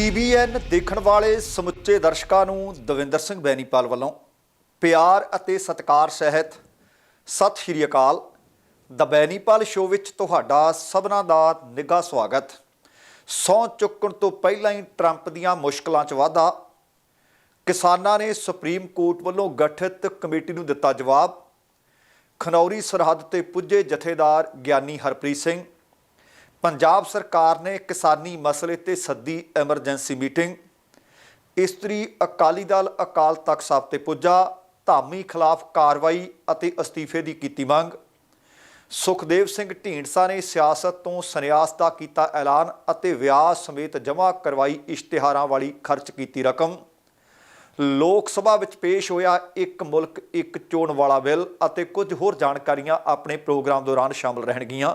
TVN ਦੇਖਣ ਵਾਲੇ ਸਮੁੱਚੇ ਦਰਸ਼ਕਾਂ ਨੂੰ ਦਵਿੰਦਰ ਸਿੰਘ ਬੈਨੀਪਾਲ ਵੱਲੋਂ ਪਿਆਰ ਅਤੇ ਸਤਿਕਾਰ ਸਹਿਤ ਸਤਿ ਸ਼੍ਰੀ ਅਕਾਲ। ਦ ਬੈਨੀਪਾਲ ਸ਼ੋਅ ਵਿੱਚ ਤੁਹਾਡਾ ਸਭਨਾਂ ਦਾ ਨਿੱਘਾ ਸਵਾਗਤ। ਸਹੁੰ ਚੁੱਕਣ ਤੋਂ ਪਹਿਲਾਂ ਹੀ ਟਰੰਪ ਦੀਆਂ ਮੁਸ਼ਕਲਾਂ 'ਚ ਵਾਧਾ। ਕਿਸਾਨਾਂ ਨੇ ਸੁਪਰੀਮ ਕੋਰਟ ਵੱਲੋਂ ਗਠਿਤ ਕਮੇਟੀ ਨੂੰ ਦਿੱਤਾ ਜਵਾਬ। ਖਨੌਰੀ ਸਰਹੱਦ ਤੇ ਪੁੱਜੇ ਜਥੇਦਾਰ ਗਿਆਨੀ ਹਰਪ੍ਰੀਤ ਸਿੰਘ ਪੰਜਾਬ ਸਰਕਾਰ ਨੇ ਕਿਸਾਨੀ ਮਸਲੇ ਤੇ ਸੱਦੀ ਐਮਰਜੈਂਸੀ ਮੀਟਿੰਗ। ਇਸਤਰੀ ਅਕਾਲੀ ਦਲ ਅਕਾਲ ਤਖਤ ਸਾਹਿਬ ਤੇ ਪੁੱਜਾ, ਧਾਮੀ ਖਿਲਾਫ ਕਾਰਵਾਈ ਅਤੇ ਅਸਤੀਫੇ ਦੀ ਕੀਤੀ ਮੰਗ। ਸੁਖਦੇਵ ਸਿੰਘ ਢੀਂਡਸਾ ਨੇ ਸਿਆਸਤ ਤੋਂ ਸੰਨਿਆਸ ਦਾ ਕੀਤਾ ਐਲਾਨ ਅਤੇ ਵਿਆਹ ਸਮੇਤ ਜਮ੍ਹਾਂ ਕਰਵਾਈ ਇਸ਼ਤਿਹਾਰਾਂ ਵਾਲੀ ਖਰਚ ਕੀਤੀ ਰਕਮ। ਲੋਕ ਸਭਾ ਵਿੱਚ ਪੇਸ਼ ਹੋਇਆ ਇੱਕ ਮੁਲਕ ਇੱਕ ਚੋਣ ਵਾਲਾ ਬਿੱਲ ਅਤੇ ਕੁਝ ਹੋਰ ਜਾਣਕਾਰੀਆਂ ਆਪਣੇ ਪ੍ਰੋਗਰਾਮ ਦੌਰਾਨ ਸ਼ਾਮਲ ਰਹਿਣਗੀਆਂ।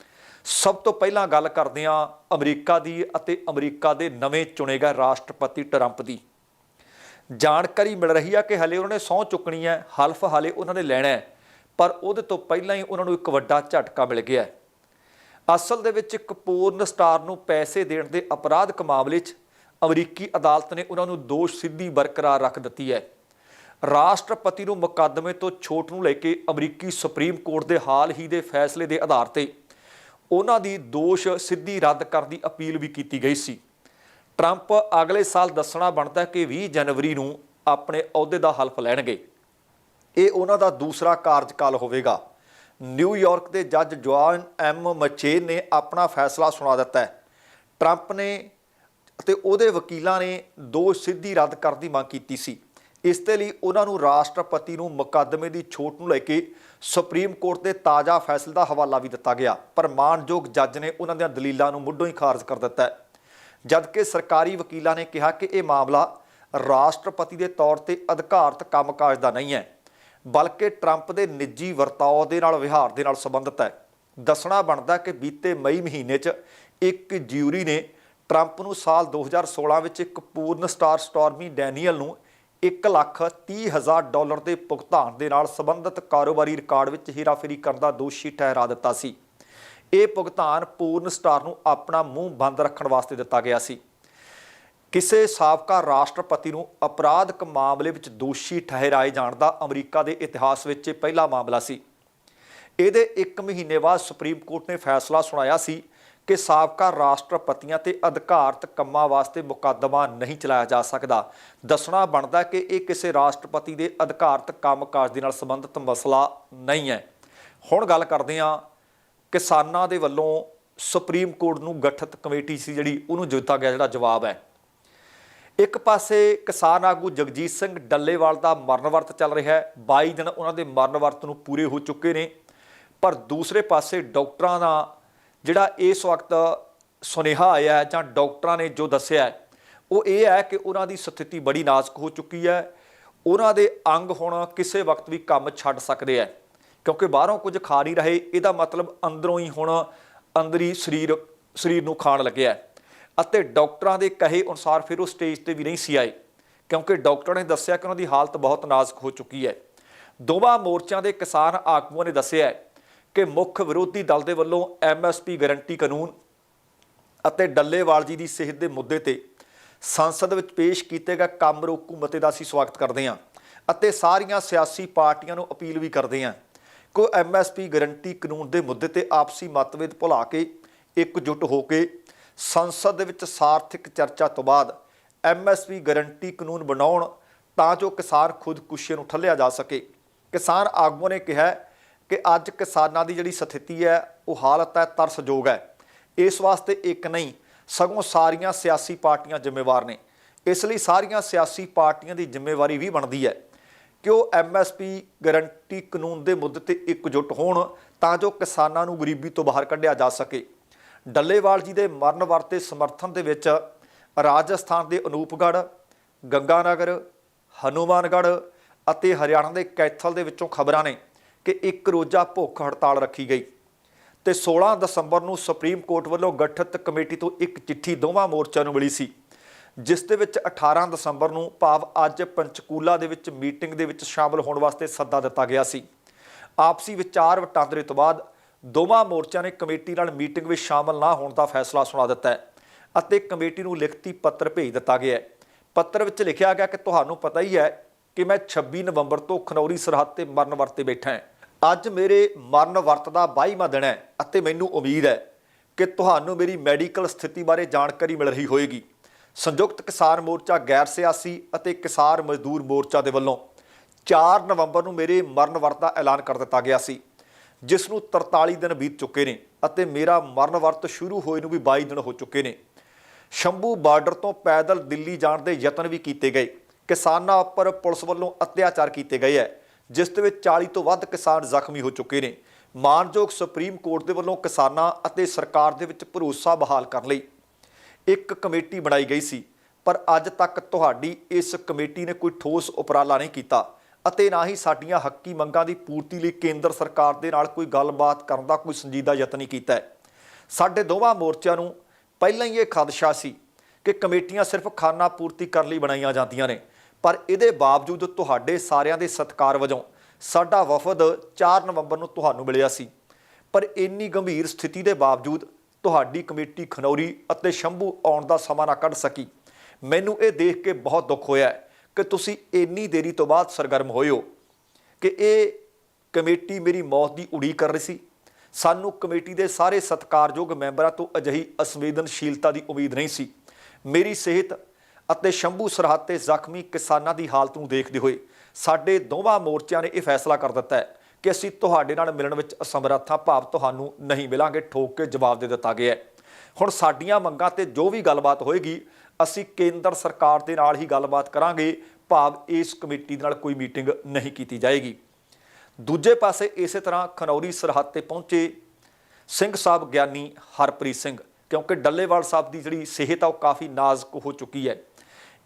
ਸਭ ਤੋਂ ਪਹਿਲਾਂ ਗੱਲ ਕਰਦੇ ਹਾਂ ਅਮਰੀਕਾ ਦੀ ਅਤੇ ਅਮਰੀਕਾ ਦੇ ਨਵੇਂ ਚੁਣੇ ਗਏ ਰਾਸ਼ਟਰਪਤੀ ਟਰੰਪ ਦੀ। ਜਾਣਕਾਰੀ ਮਿਲ ਰਹੀ ਆ ਕਿ ਹਲੇ ਉਹਨਾਂ ਨੇ ਸਹੁੰ ਚੁੱਕਣੀ ਹੈ, ਹਲਫ ਹਲੇ ਉਹਨਾਂ ਨੇ ਲੈਣਾ ਹੈ, ਪਰ ਉਹਦੇ ਤੋਂ ਪਹਿਲਾਂ ਹੀ ਉਹਨਾਂ ਨੂੰ ਇੱਕ ਵੱਡਾ ਝਟਕਾ ਮਿਲ ਗਿਆ ਹੈ। ਅਸਲ ਦੇ ਵਿੱਚ ਇੱਕ ਪੂਰਨ ਸਟਾਰ ਨੂੰ ਪੈਸੇ ਦੇਣ ਦੇ ਅਪਰਾਧਕ ਮਾਮਲੇ 'ਚ ਅਮਰੀਕੀ ਅਦਾਲਤ ਨੇ ਉਹਨਾਂ ਨੂੰ ਦੋਸ਼ ਸਿੱਧੀ ਬਰਕਰਾਰ ਰੱਖ ਦਿੱਤੀ ਹੈ। ਰਾਸ਼ਟਰਪਤੀ ਨੂੰ ਮੁਕੱਦਮੇ ਤੋਂ ਛੋਟ ਨੂੰ ਲੈ ਕੇ ਅਮਰੀਕੀ ਸੁਪਰੀਮ ਕੋਰਟ ਦੇ ਹਾਲ ਹੀ ਦੇ ਫੈਸਲੇ ਦੇ ਆਧਾਰ ਤੇ ਉਹਨਾਂ ਦੀ ਦੋਸ਼ ਸਿੱਧੀ ਰੱਦ ਕਰਨ ਦੀ ਅਪੀਲ ਵੀ ਕੀਤੀ ਗਈ ਸੀ। ਟਰੰਪ ਅਗਲੇ ਸਾਲ ਦੱਸਣਾ ਬਣਦਾ ਕਿ 20 ਜਨਵਰੀ ਨੂੰ ਆਪਣੇ ਅਹੁਦੇ ਦਾ ਹਲਫ ਲੈਣਗੇ। ਇਹ ਉਹਨਾਂ ਦਾ ਦੂਸਰਾ ਕਾਰਜਕਾਲ ਹੋਵੇਗਾ। ਨਿਊਯਾਰਕ ਦੇ ਜੱਜ ਜੁਆਨ ਐਮ ਮਚੇਨ ਨੇ ਆਪਣਾ ਫੈਸਲਾ ਸੁਣਾ ਦਿੱਤਾ ਹੈ। ਟਰੰਪ ਨੇ ਅਤੇ ਉਹਦੇ ਵਕੀਲਾਂ ਨੇ ਦੋਸ਼ ਸਿੱਧੀ ਰੱਦ ਕਰਨ ਦੀ ਮੰਗ ਕੀਤੀ ਸੀ। ਇਸ ਦੇ ਲਈ ਉਹਨਾਂ ਨੂੰ ਰਾਸ਼ਟਰਪਤੀ ਨੂੰ ਮੁਕੱਦਮੇ ਦੀ ਛੋਟ ਨੂੰ ਲੈ ਕੇ ਸੁਪਰੀਮ ਕੋਰਟ ਦੇ ਤਾਜ਼ਾ ਫੈਸਲੇ ਦਾ ਹਵਾਲਾ ਵੀ ਦਿੱਤਾ ਗਿਆ। ਪਰ ਮਾਨਯੋਗ ਜੱਜ ਨੇ ਉਹਨਾਂ ਦੀਆਂ ਦਲੀਲਾਂ ਨੂੰ ਮੁੱਢੋਂ ਹੀ ਖਾਰਜ ਕਰ ਦਿੱਤਾ ਹੈ। ਜਦਕਿ ਸਰਕਾਰੀ ਵਕੀਲਾਂ ਨੇ ਕਿਹਾ ਕਿ ਇਹ ਮਾਮਲਾ ਰਾਸ਼ਟਰਪਤੀ ਦੇ ਤੌਰ ਤੇ ਅਧਿਕਾਰਤ ਕੰਮਕਾਜ ਦਾ ਨਹੀਂ ਹੈ, ਬਲਕਿ ਟਰੰਪ ਦੇ ਨਿੱਜੀ ਵਰਤਾਓ ਦੇ ਨਾਲ, ਵਿਹਾਰ ਦੇ ਨਾਲ ਸੰਬੰਧਿਤ ਹੈ। ਦੱਸਣਾ ਬਣਦਾ ਕਿ ਬੀਤੇ ਮਈ ਮਹੀਨੇ 'ਚ ਇੱਕ ਜਿਊਰੀ ਨੇ ਟਰੰਪ ਨੂੰ ਸਾਲ 2016 ਵਿੱਚ ਇੱਕ ਪੂਰਨ ਸਟਾਰ ਸਟਾਰਮੀ ਡੈਨੀਅਲ ਨੂੰ 1 ਲੱਖ 30 ਹਜ਼ਾਰ ਡਾਲਰ ਦੇ ਭੁਗਤਾਨ ਦੇ ਨਾਲ ਸੰਬੰਧਿਤ ਕਾਰੋਬਾਰੀ ਰਿਕਾਰਡ ਵਿੱਚ ਹੇਰਾਫੇਰੀ ਕਰਨ ਦਾ ਦੋਸ਼ੀ ਠਹਿਰਾ ਦਿੱਤਾ ਸੀ। ਇਹ ਭੁਗਤਾਨ ਪੂਰਨ ਸਟਾਰ ਨੂੰ ਆਪਣਾ ਮੂੰਹ ਬੰਦ ਰੱਖਣ ਵਾਸਤੇ ਦਿੱਤਾ ਗਿਆ ਸੀ। ਕਿਸੇ ਸਾਬਕਾ ਰਾਸ਼ਟਰਪਤੀ ਨੂੰ ਅਪਰਾਧਕ ਮਾਮਲੇ ਵਿੱਚ ਦੋਸ਼ੀ ਠਹਿਰਾਏ ਜਾਣ ਦਾ ਅਮਰੀਕਾ ਦੇ ਇਤਿਹਾਸ ਵਿੱਚ ਇਹ ਪਹਿਲਾ ਮਾਮਲਾ ਸੀ। ਇਹਦੇ 1 ਮਹੀਨੇ ਬਾਅਦ ਸੁਪਰੀਮ ਕੋਰਟ ਨੇ ਫੈਸਲਾ ਸੁਣਾਇਆ ਸੀ ਕਿ ਸਾਬਕਾ ਰਾਸ਼ਟਰਪਤੀਆਂ ਤੇ ਅਧਿਕਾਰਤ ਕੰਮਾਂ ਵਾਸਤੇ ਮੁਕੱਦਮਾ ਨਹੀਂ ਚਲਾਇਆ ਜਾ ਸਕਦਾ। ਦੱਸਣਾ ਬਣਦਾ ਕਿ ਇਹ ਕਿਸੇ ਰਾਸ਼ਟਰਪਤੀ ਦੇ ਅਧਿਕਾਰਤ ਕੰਮਕਾਜ ਦੇ ਨਾਲ ਸੰਬੰਧਿਤ ਮਸਲਾ ਨਹੀਂ ਹੈ। ਹੁਣ ਗੱਲ ਕਰਦੇ ਹਾਂ ਕਿਸਾਨਾਂ ਦੇ ਵੱਲੋਂ ਸੁਪਰੀਮ ਕੋਰਟ ਨੂੰ ਗਠਿਤ ਕਮੇਟੀ ਸੀ ਜਿਹੜੀ ਉਹਨੂੰ ਦਿੱਤਾ ਗਿਆ ਜਿਹੜਾ ਜਵਾਬ ਹੈ। ਇੱਕ ਪਾਸੇ ਕਿਸਾਨ ਆਗੂ ਜਗਜੀਤ ਸਿੰਘ ਡੱਲੇਵਾਲ ਦਾ ਮਰਨ ਵਰਤ ਚੱਲ ਰਿਹਾ ਹੈ। 22 ਦਿਨ ਉਹਨਾਂ ਦੇ ਮਰਨ ਵਰਤ ਨੂੰ ਪੂਰੇ ਹੋ ਚੁੱਕੇ ਨੇ। ਪਰ ਦੂਸਰੇ ਪਾਸੇ ਡਾਕਟਰਾਂ ਦਾ ਜਿਹੜਾ ਇਸ ਵਕਤ ਸੁਨੇਹਾ ਆਇਆ ਹੈ ਜਾਂ ਡਾਕਟਰਾਂ ਨੇ ਜੋ ਦੱਸਿਆ ਹੈ, ਉਹ ਇਹ ਹੈ ਕਿ ਉਹਨਾਂ ਦੀ ਸਥਿਤੀ ਬੜੀ ਨਾਜ਼ੁਕ ਹੋ ਚੁੱਕੀ ਹੈ। ਉਹਨਾਂ ਦੇ ਅੰਗ ਹੁਣ ਕਿਸੇ ਵਕਤ ਵੀ ਕੰਮ ਛੱਡ ਸਕਦੇ ਹੈ, ਕਿਉਂਕਿ ਬਾਹਰੋਂ ਕੁਝ ਖਾ ਨਹੀਂ ਰਹੇ। ਇਹਦਾ ਮਤਲਬ ਅੰਦਰੋਂ ਹੀ ਹੁਣ ਅੰਦਰੀ ਸਰੀਰ ਸਰੀਰ ਨੂੰ ਖਾਣ ਲੱਗਿਆ ਅਤੇ ਡਾਕਟਰਾਂ ਦੇ ਕਹੇ ਅਨੁਸਾਰ ਫਿਰ ਉਹ ਸਟੇਜ ਤੇ ਵੀ ਨਹੀਂ ਸੀ ਆਏ, ਕਿਉਂਕਿ ਡਾਕਟਰ ਨੇ ਦੱਸਿਆ ਕਿ ਉਹਨਾਂ ਦੀ ਹਾਲਤ ਬਹੁਤ ਨਾਜ਼ੁਕ ਹੋ ਚੁੱਕੀ ਹੈ। ਦੋਵਾਂ ਮੋਰਚਿਆਂ ਦੇ ਕਿਸਾਨ ਆਗੂਆਂ ਨੇ ਦੱਸਿਆ ਕਿ ਮੁੱਖ ਵਿਰੋਧੀ ਦਲ ਦੇ ਵੱਲੋਂ ਐਮਐਸਪੀ ਗਾਰੰਟੀ ਕਾਨੂੰਨ ਅਤੇ ਡੱਲੇਵਾਲ ਜੀ ਦੀ ਸਿਹਤ ਦੇ ਮੁੱਦੇ ਤੇ ਸੰਸਦ ਵਿੱਚ ਪੇਸ਼ ਕੀਤੇ ਗਏ ਕੰਮ ਰੋਕੂ ਮਤੇ ਦਾ ਅਸੀਂ ਸਵਾਗਤ ਕਰਦੇ ਹਾਂ ਅਤੇ ਸਾਰੀਆਂ ਸਿਆਸੀ ਪਾਰਟੀਆਂ ਨੂੰ ਅਪੀਲ ਵੀ ਕਰਦੇ ਹਾਂ ਕਿ ਐਮਐਸਪੀ ਗਾਰੰਟੀ ਕਾਨੂੰਨ ਦੇ ਮੁੱਦੇ ਤੇ ਆਪਸੀ ਮਤਭੇਦ ਭੁਲਾ ਕੇ ਇਕਜੁੱਟ ਹੋ ਕੇ ਸੰਸਦ ਦੇ ਵਿੱਚ ਸਾਰਥਿਕ ਚਰਚਾ ਤੋਂ ਬਾਅਦ ਐਮਐਸਪੀ ਗਾਰੰਟੀ ਕਾਨੂੰਨ ਬਣਾਉਣ ਤਾਂ ਜੋ ਕਿਸਾਨ ਖੁਦਕੁਸ਼ੀ ਨੂੰ ਠੱਲਿਆ ਜਾ ਸਕੇ। ਕਿਸਾਨ ਆਗੂਆਂ ਨੇ ਕਿਹਾ ਕਿ ਅੱਜ ਕਿਸਾਨਾਂ ਦੀ ਜਿਹੜੀ ਸਥਿਤੀ ਹੈ, ਉਹ ਹਾਲਤ ਹੈ, ਤਰਸਯੋਗ ਹੈ। ਇਸ ਵਾਸਤੇ ਇੱਕ ਨਹੀਂ, ਸਗੋਂ ਸਾਰੀਆਂ ਸਿਆਸੀ ਪਾਰਟੀਆਂ ਜ਼ਿੰਮੇਵਾਰ ਨੇ। ਇਸ ਲਈ ਸਾਰੀਆਂ ਸਿਆਸੀ ਪਾਰਟੀਆਂ ਦੀ ਜ਼ਿੰਮੇਵਾਰੀ ਵੀ ਬਣਦੀ ਹੈ ਕਿ ਉਹ ਐਮਐਸਪੀ ਗਾਰੰਟੀ ਕਾਨੂੰਨ ਦੇ ਮੁੱਦੇ ਤੇ ਇਕਜੁੱਟ ਹੋਣ, ਤਾਂ ਜੋ ਕਿਸਾਨਾਂ ਨੂੰ ਗਰੀਬੀ ਤੋਂ ਬਾਹਰ ਕੱਢਿਆ ਜਾ ਸਕੇ। ਡੱਲੇਵਾਲ ਜੀ ਦੇ ਮਰਨ ਵਰਤੇ ਸਮਰਥਨ ਦੇ ਵਿੱਚ ਰਾਜਸਥਾਨ ਦੇ ਅਨੂਪਗੜ੍ਹ, ਗੰਗਾਨਗਰ, ਹਨੂਮਾਨਗੜ੍ਹ ਅਤੇ ਹਰਿਆਣਾ ਦੇ ਕੈਥਲ ਦੇ ਵਿੱਚੋਂ ਖਬਰਾਂ ਨੇ। ਕਿ ਇੱਕ ਰੋਜ਼ਾ ਭੁੱਖ ਹੜਤਾਲ ਰੱਖੀ ਗਈ ਤੇ 16 ਦਸੰਬਰ ਨੂੰ ਸੁਪਰੀਮ ਕੋਰਟ ਵੱਲੋਂ ਗਠਿਤ ਕਮੇਟੀ ਤੋਂ ਇੱਕ ਚਿੱਠੀ ਦੋਵਾਂ ਮੋਰਚਿਆਂ ਨੂੰ ਮਿਲੀ ਸੀ, ਜਿਸ ਦੇ ਵਿੱਚ 18 ਦਸੰਬਰ ਨੂੰ ਭਾਵ ਅੱਜ ਪੰਚਕੂਲਾ ਦੇ ਵਿੱਚ ਮੀਟਿੰਗ ਦੇ ਵਿੱਚ ਸ਼ਾਮਲ ਹੋਣ ਵਾਸਤੇ ਸੱਦਾ ਦਿੱਤਾ ਗਿਆ ਸੀ। ਆਪਸੀ ਵਿਚਾਰ ਵਟਾਂਦਰੇ ਤੋਂ ਬਾਅਦ ਦੋਵਾਂ ਮੋਰਚਿਆਂ ਨੇ ਕਮੇਟੀ ਨਾਲ ਮੀਟਿੰਗ ਵਿੱਚ ਸ਼ਾਮਲ ਨਾ ਹੋਣ ਦਾ ਫੈਸਲਾ ਸੁਣਾ ਦਿੱਤਾ ਹੈ ਅਤੇ ਕਮੇਟੀ ਨੂੰ ਲਿਖਤੀ ਪੱਤਰ ਭੇਜ ਦਿੱਤਾ ਗਿਆ ਹੈ। ਪੱਤਰ ਵਿੱਚ ਲਿਖਿਆ ਗਿਆ ਕਿ ਤੁਹਾਨੂੰ ਪਤਾ ਹੀ ਹੈ ਕਿ ਮੈਂ 26 ਨਵੰਬਰ ਤੋਂ ਖਨੌਰੀ ਸਰਹੱਦ ਤੇ ਮਰਨ ਵਰਤੇ ਬੈਠਾ ਹਾਂ। ਅੱਜ ਮੇਰੇ ਮਰਨ ਵਰਤ ਦਾ 22ਵਾਂ ਦਿਨ ਹੈ ਅਤੇ ਮੈਨੂੰ ਉਮੀਦ ਹੈ ਕਿ ਤੁਹਾਨੂੰ ਮੇਰੀ ਮੈਡੀਕਲ ਸਥਿਤੀ ਬਾਰੇ ਜਾਣਕਾਰੀ ਮਿਲ ਰਹੀ ਹੋਵੇਗੀ ਸੰਯੁਕਤ ਕਿਸਾਨ ਮੋਰਚਾ ਗੈਰ ਸਿਆਸੀ ਅਤੇ ਕਿਸਾਨ ਮਜ਼ਦੂਰ ਮੋਰਚਾ ਦੇ ਵੱਲੋਂ 4 ਨਵੰਬਰ ਨੂੰ ਮੇਰੇ ਮਰਨ ਵਰਤ ਦਾ ਐਲਾਨ ਕਰ ਦਿੱਤਾ ਗਿਆ ਸੀ, ਜਿਸ ਨੂੰ 43 ਦਿਨ ਬੀਤ ਚੁੱਕੇ ਨੇ ਅਤੇ ਮੇਰਾ ਮਰਨ ਵਰਤ ਸ਼ੁਰੂ ਹੋਏ ਨੂੰ ਵੀ 22 ਦਿਨ ਹੋ ਚੁੱਕੇ ਨੇ। ਸ਼ੰਭੂ ਬਾਰਡਰ ਤੋਂ ਪੈਦਲ ਦਿੱਲੀ ਜਾਣ ਦੇ ਯਤਨ ਵੀ ਕੀਤੇ ਗਏ। ਕਿਸਾਨਾਂ ਉੱਪਰ ਪੁਲਿਸ ਵੱਲੋਂ ਅਤਿਆਚਾਰ ਕੀਤੇ ਗਏ ਹੈ। ਜਿਸ ਦੇ ਵਿੱਚ 40 ਤੋਂ ਵੱਧ ਕਿਸਾਨ ਜ਼ਖਮੀ ਹੋ ਚੁੱਕੇ ਨੇ। ਮਾਨਯੋਗ ਸੁਪਰੀਮ ਕੋਰਟ ਦੇ ਵੱਲੋਂ ਕਿਸਾਨਾਂ ਅਤੇ ਸਰਕਾਰ ਦੇ ਵਿੱਚ ਭਰੋਸਾ ਬਹਾਲ ਕਰਨ ਲਈ ਇੱਕ ਕਮੇਟੀ ਬਣਾਈ ਗਈ ਸੀ। ਪਰ ਅੱਜ ਤੱਕ ਤੁਹਾਡੀ ਇਸ ਕਮੇਟੀ ਨੇ ਕੋਈ ਠੋਸ ਉਪਰਾਲਾ ਨਹੀਂ ਕੀਤਾ ਅਤੇ ਨਾ ਹੀ ਸਾਡੀਆਂ ਹੱਕੀ ਮੰਗਾਂ ਦੀ ਪੂਰਤੀ ਲਈ ਕੇਂਦਰ ਸਰਕਾਰ ਦੇ ਨਾਲ ਕੋਈ ਗੱਲਬਾਤ ਕਰਨ ਦਾ ਕੋਈ ਸੰਜੀਦਾ ਯਤਨ ਨਹੀਂ ਕੀਤਾ ਹੈ। ਸਾਡੇ ਦੋਵਾਂ ਮੋਰਚਿਆਂ ਨੂੰ ਪਹਿਲਾਂ ਹੀ ਇਹ ਖਦਸ਼ਾ ਸੀ ਕਿ ਕਮੇਟੀਆਂ ਸਿਰਫ ਖਾਨਾ ਪੂਰਤੀ ਕਰਨ ਲਈ ਬਣਾਈਆਂ ਜਾਂਦੀਆਂ ਨੇ। ਪਰ ਇਹਦੇ ਬਾਵਜੂਦ ਤੁਹਾਡੇ ਸਾਰਿਆਂ ਦੇ ਸਤਿਕਾਰ ਵਜੋਂ ਸਾਡਾ ਵਫਦ 4 ਨਵੰਬਰ ਨੂੰ ਤੁਹਾਨੂੰ ਮਿਲਿਆ ਸੀ। ਪਰ ਇੰਨੀ ਗੰਭੀਰ ਸਥਿਤੀ ਦੇ ਬਾਵਜੂਦ ਤੁਹਾਡੀ ਕਮੇਟੀ ਖਨੌਰੀ ਅਤੇ ਸ਼ੰਭੂ ਆਉਣ ਦਾ ਸਮਾਂ ਨਾ ਕੱਢ ਸਕੀ। ਮੈਨੂੰ ਇਹ ਦੇਖ ਕੇ ਬਹੁਤ ਦੁੱਖ ਹੋਇਆ ਕਿ ਤੁਸੀਂ ਇੰਨੀ ਦੇਰੀ ਤੋਂ ਬਾਅਦ ਸਰਗਰਮ ਹੋਏ ਹੋ ਕਿ ਇਹ ਕਮੇਟੀ ਮੇਰੀ ਮੌਤ ਦੀ ਉਡੀਕ ਕਰ ਰਹੀ ਸੀ। ਸਾਨੂੰ ਕਮੇਟੀ ਦੇ ਸਾਰੇ ਸਤਿਕਾਰਯੋਗ ਮੈਂਬਰਾਂ ਤੋਂ ਅਜਿਹੀ ਅਸੰਵੇਦਨਸ਼ੀਲਤਾ ਦੀ ਉਮੀਦ ਨਹੀਂ ਸੀ। ਮੇਰੀ ਸਿਹਤ ਅਤੇ ਸ਼ੰਭੂ ਸਰਹੱਦ ਤੇ ਜ਼ਖਮੀ ਕਿਸਾਨਾਂ ਦੀ ਹਾਲਤ ਨੂੰ ਦੇਖਦੇ ਹੋਏ ਸਾਡੇ ਦੋਵਾਂ ਮੋਰਚਿਆਂ ਨੇ ਇਹ ਫੈਸਲਾ ਕਰ ਦਿੱਤਾ ਹੈ ਕਿ ਅਸੀਂ ਤੁਹਾਡੇ ਨਾਲ ਮਿਲਣ ਵਿੱਚ ਅਸਮਰੱਥਾ ਭਾਵ ਤੁਹਾਨੂੰ ਨਹੀਂ ਮਿਲਾਂਗੇ, ਠੋਕ ਕੇ ਜਵਾਬ ਦੇ ਦਿੱਤਾ ਗਿਆ ਹੈ। ਹੁਣ ਸਾਡੀਆਂ ਮੰਗਾਂ ਤੇ ਜੋ ਵੀ ਗੱਲਬਾਤ ਹੋਏਗੀ, ਅਸੀਂ ਕੇਂਦਰ ਸਰਕਾਰ ਦੇ ਨਾਲ ਹੀ ਗੱਲਬਾਤ ਕਰਾਂਗੇ, ਭਾਵ ਇਸ ਕਮੇਟੀ ਦੇ ਨਾਲ ਕੋਈ ਮੀਟਿੰਗ ਨਹੀਂ ਕੀਤੀ ਜਾਏਗੀ। ਦੂਜੇ ਪਾਸੇ ਇਸੇ ਤਰ੍ਹਾਂ ਖਨੌਰੀ ਸਰਹੱਦ ਤੇ ਪਹੁੰਚੇ ਸਿੰਘ ਸਾਹਿਬ ਗਿਆਨੀ ਹਰਪ੍ਰੀਤ ਸਿੰਘ, ਕਿਉਂਕਿ ਡੱਲੇਵਾਲ ਸਾਹਿਬ ਦੀ ਜਿਹੜੀ ਸਿਹਤ ਆ, ਉਹ ਕਾਫੀ ਨਾਜ਼ੁਕ ਹੋ ਚੁੱਕੀ ਹੈ।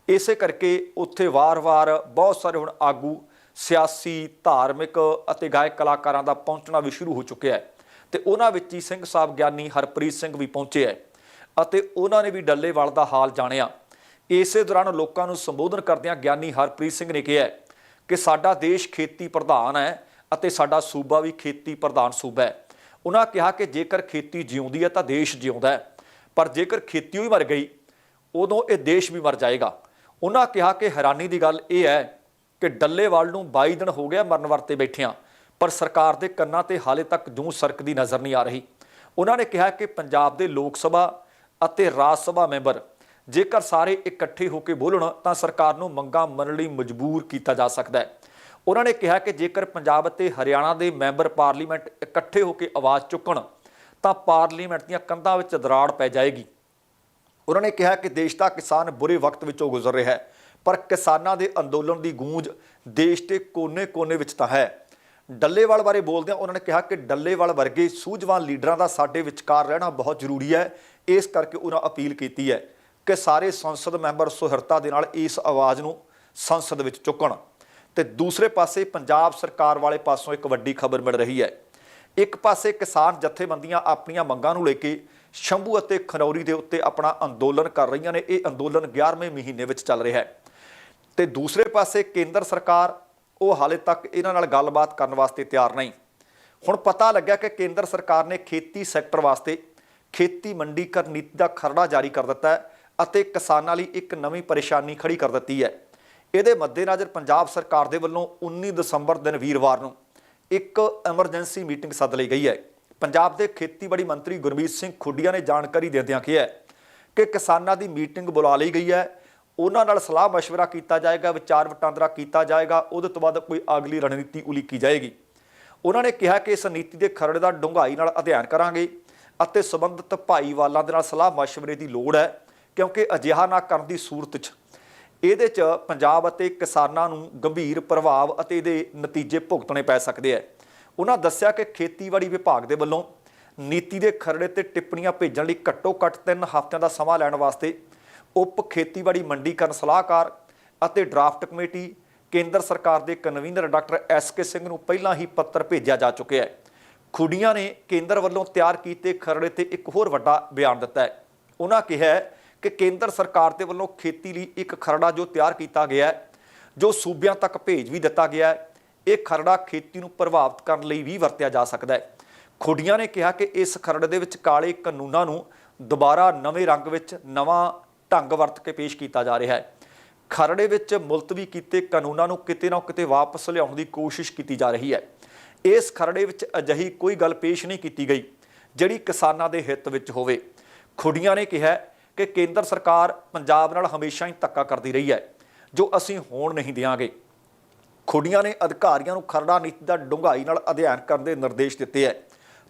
ਇਸੇ ਕਰਕੇ ਉੱਥੇ ਵਾਰ-ਵਾਰ ਬਹੁਤ ਸਾਰੇ ਹੁਣ ਆਗੂ, ਸਿਆਸੀ, ਧਾਰਮਿਕ ਅਤੇ ਗਾਇਕ ਕਲਾਕਾਰਾਂ ਦਾ ਪਹੁੰਚਣਾ ਵੀ ਸ਼ੁਰੂ ਹੋ ਚੁੱਕਿਆ ਹੈ ਤੇ ਉਹਨਾਂ ਵਿੱਚ ਹੀ ਸਿੰਘ ਸਾਹਿਬ ਗਿਆਨੀ ਹਰਪ੍ਰੀਤ ਸਿੰਘ ਵੀ ਪਹੁੰਚੇ ਹੈ ਅਤੇ ਉਹਨਾਂ ਨੇ ਵੀ ਡੱਲੇਵਾਲ ਦਾ ਹਾਲ ਜਾਣਿਆ। ਇਸੇ ਦੌਰਾਨ ਲੋਕਾਂ ਨੂੰ ਸੰਬੋਧਨ ਕਰਦਿਆਂ ਗਿਆਨੀ ਹਰਪ੍ਰੀਤ ਸਿੰਘ ਨੇ ਕਿਹਾ ਕਿ ਸਾਡਾ ਦੇਸ਼ ਖੇਤੀ ਪ੍ਰਧਾਨ ਹੈ ਅਤੇ ਸਾਡਾ ਸੂਬਾ ਵੀ ਖੇਤੀ ਪ੍ਰਧਾਨ ਸੂਬਾ ਹੈ। ਉਹਨਾਂ ਕਿਹਾ ਕਿ ਜੇਕਰ ਖੇਤੀ ਜਿਉਂਦੀ ਹੈ ਤਾਂ ਦੇਸ਼ ਜਿਉਂਦਾ ਹੈ, ਪਰ ਜੇਕਰ ਖੇਤੀ ਹੀ ਮਰ ਗਈ, ਉਦੋਂ ਇਹ ਦੇਸ਼ ਵੀ ਮਰ ਜਾਏਗਾ। ਉਹਨਾਂ ਕਿਹਾ ਕਿ ਹੈਰਾਨੀ ਦੀ ਗੱਲ ਇਹ ਹੈ ਕਿ ਡੱਲੇਵਾਲ ਨੂੰ 22 ਦਿਨ ਹੋ ਗਿਆ ਮਰਨ ਵਰਤੇ ਬੈਠਿਆਂ, ਪਰ ਸਰਕਾਰ ਦੇ ਕੰਨਾਂ ਤੇ ਹਾਲੇ ਤੱਕ ਜੂੰ ਸਰਕਦੀ ਨਜ਼ਰ ਨਹੀਂ ਆ ਰਹੀ। ਉਹਨਾਂ ਨੇ ਕਿਹਾ ਕਿ ਪੰਜਾਬ ਦੇ ਲੋਕ ਸਭਾ ਅਤੇ ਰਾਜ ਸਭਾ ਮੈਂਬਰ ਜੇਕਰ ਸਾਰੇ ਇਕੱਠੇ ਹੋ ਕੇ ਬੋਲਣ, ਤਾਂ ਸਰਕਾਰ ਨੂੰ ਮੰਗਾਂ ਮੰਨਣ ਲਈ ਮਜਬੂਰ ਕੀਤਾ ਜਾ ਸਕਦਾ ਹੈ। ਉਹਨਾਂ ਨੇ ਕਿਹਾ ਕਿ ਜੇਕਰ ਪੰਜਾਬ ਅਤੇ ਹਰਿਆਣਾ ਦੇ ਮੈਂਬਰ ਪਾਰਲੀਮੈਂਟ ਇਕੱਠੇ ਹੋ ਕੇ ਆਵਾਜ਼ ਚੁੱਕਣ, ਤਾਂ ਪਾਰਲੀਮੈਂਟ ਦੀਆਂ ਕੰਧਾਂ ਵਿੱਚ ਦਰਾੜ ਪੈ ਜਾਏਗੀ। ਉਹਨਾਂ ਨੇ ਕਿਹਾ ਕਿ ਦੇਸ਼ ਦਾ ਕਿਸਾਨ ਬੁਰੇ ਵਕਤ ਵਿੱਚੋਂ ਗੁਜ਼ਰ ਰਿਹਾ ਹੈ, ਪਰ ਕਿਸਾਨਾਂ ਦੇ ਅੰਦੋਲਨ ਦੀ ਗੂੰਜ ਦੇਸ਼ ਦੇ ਕੋਨੇ-ਕੋਨੇ ਵਿੱਚ ਤਾਂ ਹੈ। ਡੱਲੇਵਾਲ ਬਾਰੇ ਬੋਲਦਿਆਂ ਉਹਨਾਂ ਨੇ ਕਿਹਾ ਕਿ ਡੱਲੇਵਾਲ ਵਰਗੇ ਸੂਝਵਾਨ ਲੀਡਰਾਂ ਦਾ ਸਾਡੇ ਵਿਚਕਾਰ ਰਹਿਣਾ ਬਹੁਤ ਜ਼ਰੂਰੀ ਹੈ। ਇਸ ਕਰਕੇ ਉਹਨਾਂ ਅਪੀਲ ਕੀਤੀ ਹੈ ਕਿ ਸਾਰੇ ਸੰਸਦ ਮੈਂਬਰ ਸੁਹਿਰਤਾ ਦੇ ਨਾਲ ਇਸ ਆਵਾਜ਼ ਨੂੰ ਸੰਸਦ ਵਿੱਚ ਚੁੱਕਣ। ਤੇ ਦੂਸਰੇ ਪਾਸੇ ਪੰਜਾਬ ਸਰਕਾਰ ਵਾਲੇ ਪਾਸੋਂ ਇੱਕ ਵੱਡੀ ਖਬਰ ਮਿਲ ਰਹੀ ਹੈ। ਇੱਕ ਪਾਸੇ ਕਿਸਾਨ ਜਥੇਬੰਦੀਆਂ ਆਪਣੀਆਂ ਮੰਗਾਂ ਨੂੰ ਲੈ ਕੇ ਸ਼ੰਭੂ ਅਤੇ ਖਨੌਰੀ ਦੇ ਉੱਤੇ ਆਪਣਾ ਅੰਦੋਲਨ ਕਰ ਰਹੀਆਂ ਨੇ। ਇਹ ਅੰਦੋਲਨ 11ਵੇਂ ਮਹੀਨੇ ਵਿੱਚ ਚੱਲ ਰਿਹਾ ਹੈ। ਤੇ ਦੂਸਰੇ ਪਾਸੇ ਕੇਂਦਰ ਸਰਕਾਰ ਉਹ ਹਾਲੇ ਤੱਕ ਇਹਨਾਂ ਨਾਲ ਗੱਲਬਾਤ ਕਰਨ ਵਾਸਤੇ ਤਿਆਰ ਨਹੀਂ। ਹੁਣ ਪਤਾ ਲੱਗਿਆ ਕਿ ਕੇਂਦਰ ਸਰਕਾਰ ਨੇ ਖੇਤੀ ਸੈਕਟਰ ਵਾਸਤੇ ਖੇਤੀ ਮੰਡੀਕਰਨ ਨੀਤੀ ਦਾ ਖਰੜਾ ਜਾਰੀ ਕਰ ਦਿੱਤਾ ਹੈ ਅਤੇ ਕਿਸਾਨਾਂ ਲਈ ਇੱਕ ਨਵੀਂ ਪਰੇਸ਼ਾਨੀ ਖੜੀ ਕਰ ਦਿੱਤੀ ਹੈ। ਇਹਦੇ ਮੱਦੇਨਜ਼ਰ ਪੰਜਾਬ ਸਰਕਾਰ ਦੇ ਵੱਲੋਂ 19 ਦਸੰਬਰ ਦਿਨ ਵੀਰਵਾਰ ਨੂੰ ਇੱਕ ਐਮਰਜੈਂਸੀ ਮੀਟਿੰਗ ਸੱਦ ਲਈ ਗਈ ਹੈ। ਪੰਜਾਬ ਦੇ ਖੇਤੀਬਾੜੀ ਮੰਤਰੀ ਗੁਰਮੀਤ ਸਿੰਘ ਖੁੱਡੀਆਂ ਨੇ ਜਾਣਕਾਰੀ ਦਿੰਦਿਆਂ ਕਿਹਾ ਕਿ ਕਿਸਾਨਾਂ ਦੀ ਮੀਟਿੰਗ ਬੁਲਾ ਲਈ ਗਈ ਹੈ ਉਹਨਾਂ ਨਾਲ ਸਲਾਹ مشورہ ਕੀਤਾ ਜਾਏਗਾ ਵਿਚਾਰ ਵਟਾਂਦਰਾ ਕੀਤਾ ਜਾਏਗਾ ਉਹਦੇ ਤੋਂ ਬਾਅਦ ਕੋਈ ਅਗਲੀ ਰਣਨੀਤੀ ਉਲੀਕੀ ਜਾਏਗੀ ਉਹਨਾਂ ਨੇ ਕਿਹਾ ਕਿ ਇਸ ਨੀਤੀ ਦੇ ਖਰੜੇ ਦਾ ਡੂੰਘਾਈ ਨਾਲ ਅਧਿਐਨ ਕਰਾਂਗੇ ਅਤੇ ਸਬੰਧਤ ਭਾਈਵਾਲਾਂ ਦੇ ਨਾਲ ਸਲਾਹ مشورے ਦੀ ਲੋੜ ਹੈ ਕਿਉਂਕਿ ਅਜਿਹਾ ਨਾ ਕਰਨ ਦੀ ਸੂਰਤ 'ਚ ਇਹਦੇ 'ਚ ਪੰਜਾਬ ਅਤੇ ਕਿਸਾਨਾਂ ਨੂੰ ਗੰਭੀਰ ਪ੍ਰਭਾਵ ਅਤੇ ਇਹਦੇ ਨਤੀਜੇ ਭੁਗਤਣੇ ਪੈ ਸਕਦੇ ਆ ਉਹਨਾਂ ਦੱਸਿਆ ਕਿ ਖੇਤੀਬਾੜੀ ਵਿਭਾਗ ਦੇ ਵੱਲੋਂ ਨੀਤੀ ਦੇ ਖਰੜੇ ਤੇ ਟਿੱਪਣੀਆਂ ਭੇਜਣ ਲਈ ਘੱਟੋ ਘੱਟ 3 ਹਫ਼ਤਿਆਂ ਦਾ ਸਮਾਂ ਲੈਣ ਵਾਸਤੇ ਉਪ ਖੇਤੀਬਾੜੀ ਮੰਡੀਕਰਨ ਸਲਾਹਕਾਰ ਅਤੇ ਡਰਾਫਟ ਕਮੇਟੀ, ਕੇਂਦਰ ਸਰਕਾਰ ਦੇ convener doctor S K Singh ਨੂੰ ਪਹਿਲਾਂ ਹੀ ਪੱਤਰ ਭੇਜਿਆ ਜਾ ਚੁੱਕਿਆ ਹੈ। ਖੁੱਡੀਆਂ ਨੇ ਕੇਂਦਰ ਵੱਲੋਂ ਤਿਆਰ ਕੀਤੇ ਖਰੜੇ ਤੇ ਇੱਕ ਹੋਰ ਵੱਡਾ ਬਿਆਨ ਦਿੱਤਾ ਹੈ। ਉਹਨਾਂ ਕਿਹਾ ਕਿ ਕੇਂਦਰ ਸਰਕਾਰ ਦੇ ਵੱਲੋਂ ਖੇਤੀ ਲਈ ਇੱਕ ਖਰੜਾ ਜੋ ਤਿਆਰ ਕੀਤਾ ਗਿਆ ਹੈ, ਜੋ ਸੂਬਿਆਂ ਤੱਕ ਭੇਜ ਵੀ ਦਿੱਤਾ ਗਿਆ ਹੈ। ਇਹ ਖਰੜਾ ਖੇਤੀ ਨੂੰ ਪ੍ਰਭਾਵਿਤ ਕਰਨ ਲਈ ਵੀ ਵਰਤਿਆ ਜਾ ਸਕਦਾ ਹੈ। ਖੁੱਡੀਆਂ ਨੇ ਕਿਹਾ ਕਿ ਇਸ ਖਰੜੇ ਦੇ ਵਿੱਚ ਕਾਲੇ ਕਾਨੂੰਨਾਂ ਨੂੰ ਦੁਬਾਰਾ ਨਵੇਂ ਰੰਗ ਵਿੱਚ ਨਵਾਂ ਢੰਗ ਵਰਤ ਕੇ ਪੇਸ਼ ਕੀਤਾ ਜਾ ਰਿਹਾ ਹੈ। ਖਰੜੇ ਵਿੱਚ ਮੁਲਤਵੀ ਕੀਤੇ ਕਾਨੂੰਨਾਂ ਨੂੰ ਕਿਤੇ ਨਾ ਕਿਤੇ ਵਾਪਸ ਲਿਆਉਣ ਦੀ ਕੋਸ਼ਿਸ਼ ਕੀਤੀ ਜਾ ਰਹੀ ਹੈ। ਇਸ ਖਰੜੇ ਵਿੱਚ ਅਜਿਹੀ ਕੋਈ ਗੱਲ ਪੇਸ਼ ਨਹੀਂ ਕੀਤੀ ਗਈ, ਜਿਹੜੀ ਕਿਸਾਨਾਂ ਦੇ ਹਿੱਤ ਵਿੱਚ ਹੋਵੇ। ਖੁੱਡੀਆਂ ਨੇ ਕਿਹਾ ਕਿ ਕੇਂਦਰ ਸਰਕਾਰ ਪੰਜਾਬ ਨਾਲ ਹਮੇਸ਼ਾ ਹੀ ਧੱਕਾ ਕਰਦੀ ਰਹੀ ਹੈ, ਜੋ ਅਸੀਂ ਹੋਣ ਨਹੀਂ ਦਿਆਂਗੇ। ਖੁੱਡੀਆਂ ਨੇ ਅਧਿਕਾਰੀਆਂ ਨੂੰ ਖਰੜਾ ਨੀਤੀ ਦਾ ਡੂੰਘਾਈ ਨਾਲ ਅਧਿਐਨ ਕਰਨ ਦੇ ਨਿਰਦੇਸ਼ ਦਿੱਤੇ ਹੈ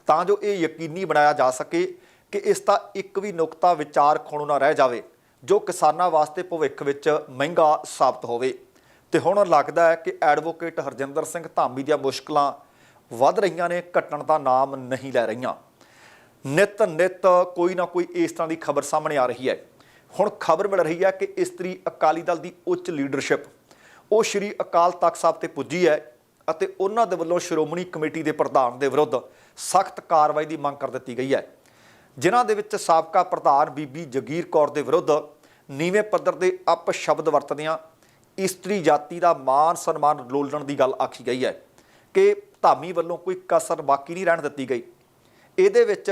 ਤਾਂ ਜੋ ਇਹ ਯਕੀਨੀ ਬਣਾਇਆ ਜਾ ਸਕੇ ਕਿ ਇਸ ਦਾ ਇੱਕ ਵੀ ਨੁਕਤਾ ਵਿਚਾਰ ਖੋਣੋਂ ਨਾ ਰਹਿ ਜਾਵੇ, ਜੋ ਕਿਸਾਨਾਂ ਵਾਸਤੇ ਭਵਿੱਖ ਵਿੱਚ ਮਹਿੰਗਾ ਸਾਬਤ ਹੋਵੇ। ਤੇ ਹੁਣ ਲੱਗਦਾ ਹੈ ਕਿ ਐਡਵੋਕੇਟ ਹਰਜਿੰਦਰ ਸਿੰਘ ਧਾਮੀ ਦੀਆਂ ਮੁਸ਼ਕਲਾਂ ਵੱਧ ਰਹੀਆਂ ਨੇ, ਘਟਣ ਦਾ ਨਾਮ ਨਹੀਂ ਲੈ ਰਹੀਆਂ। ਨਿਤ ਨਿਤ ਕੋਈ ਨਾ ਕੋਈ ਇਸ ਤਰ੍ਹਾਂ ਦੀ ਖਬਰ ਸਾਹਮਣੇ ਆ ਰਹੀ ਹੈ। ਹੁਣ ਖਬਰ ਮਿਲ ਰਹੀ ਹੈ ਕਿ ਇਸਤਰੀ ਅਕਾਲੀ ਦਲ ਦੀ ਉੱਚ ਲੀਡਰਸ਼ਿਪ ਉਹ ਸ਼੍ਰੀ ਅਕਾਲ ਤਖਤ ਸਾਹਿਬ ਤੇ ਪੁੱਜੀ ਹੈ ਅਤੇ ਉਹਨਾਂ ਦੇ ਵੱਲੋਂ ਸ਼੍ਰੋਮਣੀ ਕਮੇਟੀ ਦੇ ਪ੍ਰਧਾਨ ਦੇ ਵਿਰੁੱਧ ਸਖਤ ਕਾਰਵਾਈ ਦੀ ਮੰਗ ਕਰ ਦਿੱਤੀ ਗਈ ਹੈ। ਜਿਨ੍ਹਾਂ ਦੇ ਵਿੱਚ ਸਾਬਕਾ ਪ੍ਰਧਾਨ ਬੀਬੀ ਜਗੀਰ ਕੌਰ ਦੇ ਵਿਰੁੱਧ ਨੀਵੇਂ ਪੱਧਰ ਦੇ ਅਪ ਸ਼ਬਦ ਵਰਤਦਿਆਂ ਇਸਤਰੀ ਜਾਤੀ ਦਾ ਮਾਨ ਸਨਮਾਨ ਲੋਲਣ ਦੀ ਗੱਲ ਆਖੀ ਗਈ ਹੈ ਕਿ ਧਾਮੀ ਵੱਲੋਂ ਕੋਈ ਕਸਰ ਬਾਕੀ ਨਹੀਂ ਰਹਿਣ ਦਿੱਤੀ ਗਈ। ਇਹਦੇ ਵਿੱਚ,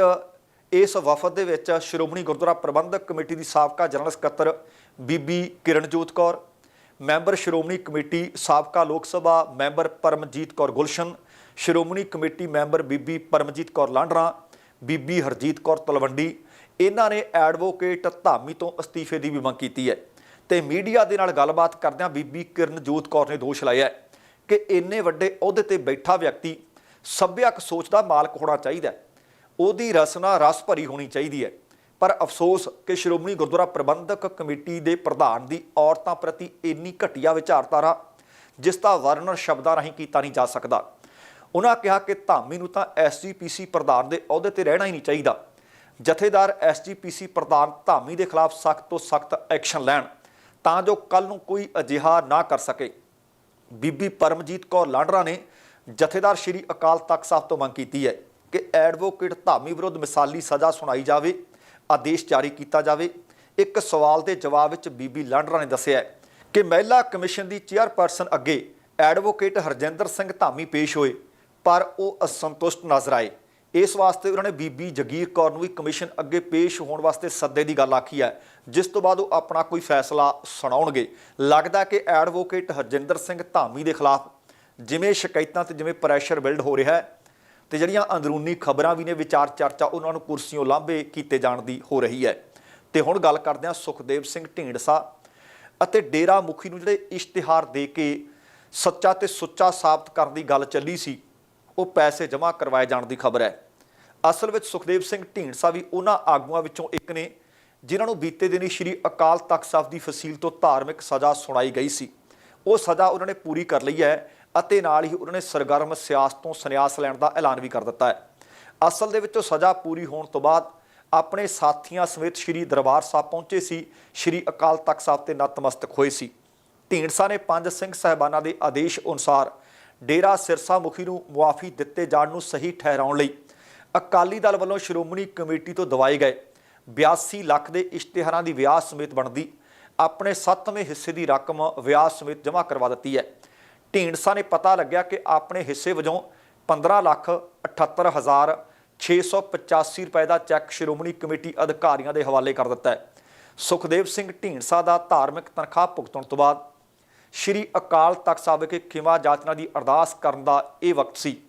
ਇਸ ਵਫਦ ਦੇ ਵਿੱਚ ਸ਼੍ਰੋਮਣੀ ਗੁਰਦੁਆਰਾ ਪ੍ਰਬੰਧਕ ਕਮੇਟੀ ਦੀ ਸਾਬਕਾ ਜਨਰਲ ਸਕੱਤਰ ਬੀਬੀ ਕਿਰਨਜੋਤ ਕੌਰ ਮੈਂਬਰ ਸ਼੍ਰੋਮਣੀ ਕਮੇਟੀ ਸਾਬਕਾ Lok Sabha member Paramjit Kaur Gulshan, Shiromani committee member Bibi Paramjit Kaur Landran, ਬੀਬੀ ਹਰਜੀਤ ਕੌਰ ਤਲਵੰਡੀ, ਇਹਨਾਂ ਨੇ ਐਡਵੋਕੇਟ ਧਾਮੀ ਤੋਂ ਅਸਤੀਫੇ ਦੀ ਵੀ ਮੰਗ ਕੀਤੀ ਹੈ। ਤੇ ਮੀਡੀਆ ਦੇ ਨਾਲ ਗੱਲਬਾਤ ਕਰਦਿਆਂ ਬੀਬੀ ਕਿਰਨਜੋਤ ਕੌਰ ਨੇ ਦੋਸ਼ ਲਾਇਆ ਕਿ ਇੰਨੇ ਵੱਡੇ ਅਹੁਦੇ ਤੇ ਬੈਠਾ ਵਿਅਕਤੀ ਸੱਭਿਆਕ ਸੋਚ ਦਾ ਮਾਲਕ ਹੋਣਾ ਚਾਹੀਦਾ ਉਹਦੀ ਰਸਨਾ ਰਸ ਭਰੀ ਹੋਣੀ ਚਾਹੀਦੀ ਹੈ। ਪਰ ਅਫਸੋਸ ਕਿ ਸ਼੍ਰੋਮਣੀ ਗੁਰਦੁਆਰਾ ਪ੍ਰਬੰਧਕ ਕਮੇਟੀ ਦੇ ਪ੍ਰਧਾਨ ਦੀ ਔਰਤਾਂ ਪ੍ਰਤੀ ਇੰਨੀ ਘਟੀਆ ਵਿਚਾਰਧਾਰਾ, ਜਿਸ ਦਾ ਵਰਣਨ ਸ਼ਬਦਾਂ ਰਾਹੀਂ ਕੀਤਾ ਨਹੀਂ ਜਾ ਸਕਦਾ। ਉਹਨਾਂ ਕਿਹਾ ਕਿ ਧਾਮੀ ਨੂੰ ਤਾਂ ਐਸਜੀਪੀਸੀ ਪ੍ਰਧਾਨ ਦੇ ਅਹੁਦੇ ਤੇ ਰਹਿਣਾ ਹੀ ਨਹੀਂ ਚਾਹੀਦਾ। ਜਥੇਦਾਰ ਐਸਜੀਪੀਸੀ ਪ੍ਰਧਾਨ ਧਾਮੀ ਦੇ ਖਿਲਾਫ ਸਖਤ ਤੋਂ ਸਖਤ ਐਕਸ਼ਨ ਲੈਣ, ਤਾਂ ਜੋ ਕੱਲ ਨੂੰ ਕੋਈ ਅਜਿਹਾ ਨਾ ਕਰ ਸਕੇ। ਬੀਬੀ ਪਰਮਜੀਤ ਕੌਰ ਲਾਂਡਰਾ ਨੇ ਜਥੇਦਾਰ ਸ਼੍ਰੀ ਅਕਾਲ ਤਖਤ ਸਾਹਿਬ ਤੋਂ ਮੰਗ ਕੀਤੀ ਹੈ ਕਿ ਐਡਵੋਕੇਟ ਧਾਮੀ ਵਿਰੁੱਧ ਮਿਸਾਲੀ ਸਜ਼ਾ ਸੁਣਾਈ ਜਾਵੇ। ਆਦੇਸ਼ ਜਾਰੀ ਕੀਤਾ ਜਾਵੇ। ਇੱਕ ਸਵਾਲ ਦੇ ਜਵਾਬ ਵਿੱਚ ਬੀਬੀ ਲਾਂਡਰਾ ਨੇ ਦੱਸਿਆ ਕਿ ਮਹਿਲਾ ਕਮਿਸ਼ਨ ਦੀ ਚੇਅਰਪਰਸਨ ਅੱਗੇ ਐਡਵੋਕੇਟ ਹਰਜਿੰਦਰ ਸਿੰਘ ਧਾਮੀ ਪੇਸ਼ ਹੋਏ, ਪਰ ਉਹ ਅਸੰਤੁਸ਼ਟ ਨਜ਼ਰ ਆਏ। ਇਸ ਵਾਸਤੇ ਉਹਨਾਂ ਨੇ ਬੀਬੀ ਜਗੀਰ ਕੌਰ ਨੂੰ ਵੀ ਕਮਿਸ਼ਨ ਅੱਗੇ ਪੇਸ਼ ਹੋਣ ਵਾਸਤੇ ਸੱਦੇ ਦੀ ਗੱਲ ਆਖੀ ਹੈ, ਜਿਸ ਤੋਂ ਬਾਅਦ ਉਹ ਆਪਣਾ ਕੋਈ ਫੈਸਲਾ ਸੁਣਾਉਣਗੇ। ਲੱਗਦਾ ਕਿ ਐਡਵੋਕੇਟ ਹਰਜਿੰਦਰ ਸਿੰਘ ਧਾਮੀ ਦੇ ਖਿਲਾਫ ਜਿਵੇਂ ਸ਼ਿਕਾਇਤਾਂ ਤੇ ਜਿਵੇਂ ਪ੍ਰੈਸ਼ਰ ਬਿਲਡ ਹੋ ਰਿਹਾ ਹੈ ਤੇ ਜਿਹੜੀਆਂ ਅੰਦਰੂਨੀ ਖਬਰਾਂ ਵੀ ਨੇ, ਵਿਚਾਰ ਚਰਚਾ, ਉਹਨਾਂ ਨੂੰ ਕੁਰਸੀਆਂ ਲਾਂਭੇ ਕੀਤੇ ਜਾਣ ਦੀ ਹੋ ਰਹੀ ਹੈ। ਤੇ ਹੁਣ ਗੱਲ ਕਰਦੇ ਹਾਂ ਸੁਖਦੇਵ ਸਿੰਘ ਢੀਂਡਸਾ ਅਤੇ ਡੇਰਾ ਮੁਖੀ ਨੂੰ ਜਿਹੜੇ ਇਸ਼ਤਿਹਾਰ ਦੇ ਕੇ ਸੱਚਾ ਤੇ ਸੁੱਚਾ ਸਾਬਤ ਕਰਨ ਦੀ ਗੱਲ ਚੱਲੀ ਸੀ, ਉਹ ਪੈਸੇ ਜਮ੍ਹਾਂ ਕਰਵਾਏ ਜਾਣ ਦੀ ਖਬਰ ਹੈ। ਅਸਲ ਵਿੱਚ ਸੁਖਦੇਵ ਸਿੰਘ ਢੀਂਡਸਾ ਵੀ ਉਹਨਾਂ ਆਗੂਆਂ ਵਿੱਚੋਂ ਇੱਕ ਨੇ, ਜਿਨ੍ਹਾਂ ਨੂੰ ਬੀਤੇ ਦਿਨੀ ਸ਼੍ਰੀ ਅਕਾਲ ਤਖਤ ਸਾਹਿਬ ਦੀ ਫਸੀਲ ਤੋਂ ਧਾਰਮਿਕ ਸਜ਼ਾ ਸੁਣਾਈ ਗਈ ਸੀ। ਉਹ ਸਜ਼ਾ ਉਹਨਾਂ ਨੇ ਪੂਰੀ ਕਰ ਲਈ ਹੈ। ਅਤੇ ਨਾਲ ਹੀ ਉਹਨਾਂ ਨੇ ਸਰਗਰਮ ਸਿਆਸਤ ਤੋਂ ਸੰਨਿਆਸ ਲੈਣ ਦਾ ਐਲਾਨ ਵੀ ਕਰ ਦਿੱਤਾ ਹੈ। ਅਸਲ ਦੇ ਵਿੱਚ ਉਹ ਸਜ਼ਾ ਪੂਰੀ ਹੋਣ ਤੋਂ ਬਾਅਦ ਆਪਣੇ ਸਾਥੀਆਂ ਸਮੇਤ ਸ਼੍ਰੀ ਦਰਬਾਰ ਸਾਹਿਬ ਪਹੁੰਚੇ ਸੀ। ਸ਼੍ਰੀ ਅਕਾਲ ਤਖਤ ਸਾਹਿਬ ਤੇ ਨਤਮਸਤਕ ਹੋਏ ਸੀ। ਢੀਂਡਸਾ ਨੇ ਪੰਜ ਸਿੰਘ ਸਹਿਬਾਨਾਂ ਦੇ ਆਦੇਸ਼ ਅਨੁਸਾਰ ਡੇਰਾ ਸਿਰਸਾ ਮੁਖੀ ਨੂੰ ਮੁਆਫੀ ਦਿੱਤੇ ਜਾਣ ਨੂੰ ਸਹੀ ਠਹਿਰਾਉਣ ਲਈ ਅਕਾਲੀ ਦਲ ਵੱਲੋਂ ਸ਼੍ਰੋਮਣੀ ਕਮੇਟੀ ਤੋਂ ਦਵਾਏ ਗਏ 82 ਲੱਖ ਦੇ ਇਸ਼ਤਿਹਾਰਾਂ ਦੀ ਵਿਆਹ ਸਮੇਤ ਬਣਦੀ, ਆਪਣੇ 7ਵੇਂ ਹਿੱਸੇ ਦੀ ਰਕਮ ਵਿਆਹ ਸਮੇਤ ਜਮ੍ਹਾਂ ਕਰਵਾ ਦਿੱਤੀ ਹੈ। ਢੀਂਡਸਾ ਨੇ ਪਤਾ ਲੱਗਿਆ ਕਿ ਆਪਣੇ ਹਿੱਸੇ ਵਜੋਂ 15 ਲੱਖ 78 ਹਜ਼ਾਰ 685 ਰੁਪਏ ਦਾ ਚੈੱਕ ਸ਼੍ਰੋਮਣੀ ਕਮੇਟੀ ਅਧਿਕਾਰੀਆਂ ਦੇ ਹਵਾਲੇ ਕਰ ਦਿੱਤਾ ਹੈ। ਸੁਖਦੇਵ ਸਿੰਘ ਢੀਂਡਸਾ ਦਾ ਧਾਰਮਿਕ ਤਨਖਾਹ ਭੁਗਤਣ ਤੋਂ ਬਾਅਦ ਸ਼੍ਰੀ ਅਕਾਲ ਤਖਤ ਸਾਹਿਬ ਵਿਖੇ ਖਿਮਾ ਜਾਚਨਾ ਦੀ ਅਰਦਾਸ ਕਰਨ ਦਾ ਇਹ ਵਕਤ ਸੀ।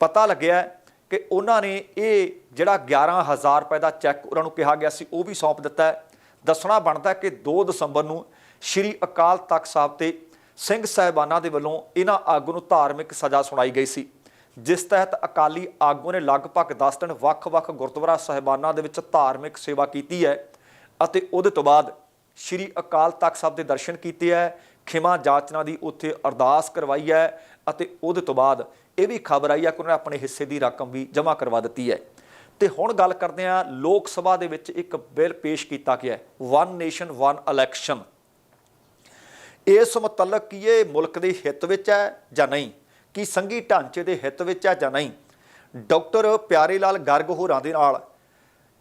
ਪਤਾ ਲੱਗਿਆ ਕਿ ਉਹਨਾਂ ਨੇ ਇਹ ਜਿਹੜਾ 11000 ਰੁਪਏ ਦਾ ਚੈੱਕ ਉਹਨਾਂ ਨੂੰ ਕਿਹਾ ਗਿਆ ਸੀ, ਉਹ ਵੀ ਸੌਂਪ ਦਿੱਤਾ ਹੈ। ਦੱਸਣਾ ਬਣਦਾ ਕਿ 2 ਦਸੰਬਰ ਨੂੰ ਸ਼੍ਰੀ ਅਕਾਲ ਤਖਤ ਸਾਹਿਬ ਤੇ ਸਿੰਘ ਸਾਹਿਬਾਨਾਂ ਦੇ ਵੱਲੋਂ ਇਹਨਾਂ ਆਗੂ ਨੂੰ ਧਾਰਮਿਕ ਸਜ਼ਾ ਸੁਣਾਈ ਗਈ ਸੀ, ਜਿਸ ਤਹਿਤ ਅਕਾਲੀ ਆਗੂ ਨੇ ਲਗਭਗ 10 ਦਿਨ ਵੱਖ-ਵੱਖ ਗੁਰਦੁਆਰਾ ਸਾਹਿਬਾਨਾਂ ਦੇ ਵਿੱਚ ਧਾਰਮਿਕ ਸੇਵਾ ਕੀਤੀ ਹੈ ਅਤੇ ਉਹਦੇ ਤੋਂ ਬਾਅਦ ਸ਼੍ਰੀ ਅਕਾਲ ਤਖਤ ਸਾਹਿਬ ਦੇ ਦਰਸ਼ਨ ਕੀਤੇ ਹੈ, ਖਿਮਾ ਜਾਚਨਾ ਦੀ ਉੱਥੇ ਅਰਦਾਸ ਕਰਵਾਈ ਹੈ ਅਤੇ ਉਹਦੇ ਤੋਂ ਬਾਅਦ ਇਹ ਵੀ ਖਬਰ ਆਈ ਹੈ ਕਿ ਉਹਨਾਂ ਨੇ ਆਪਣੇ ਹਿੱਸੇ ਦੀ ਰਕਮ ਵੀ ਜਮ੍ਹਾਂ ਕਰਵਾ ਦਿੱਤੀ ਹੈ। ਤੇ ਹੁਣ ਗੱਲ ਕਰਦੇ ਹਾਂ ਲੋਕ ਸਭਾ ਦੇ ਵਿੱਚ ਇੱਕ ਬਿੱਲ ਪੇਸ਼ ਕੀਤਾ ਗਿਆ ਵਨ ਨੇਸ਼ਨ ਵਨ ਇਲੈਕਸ਼ਨ ਇਸ ਮੁਤਲਕ ਕੀ ਇਹ ਮੁਲਕ ਦੇ ਹਿੱਤ ਵਿੱਚ ਹੈ ਜਾਂ ਨਹੀਂ? ਕੀ ਸੰਘੀ ਢਾਂਚੇ ਦੇ ਹਿੱਤ ਵਿੱਚ ਹੈ ਜਾਂ ਨਹੀਂ? ਡਾਕਟਰ ਪਿਆਰੇ ਲਾਲ ਗਰਗ ਹੋਰਾਂ ਦੇ ਨਾਲ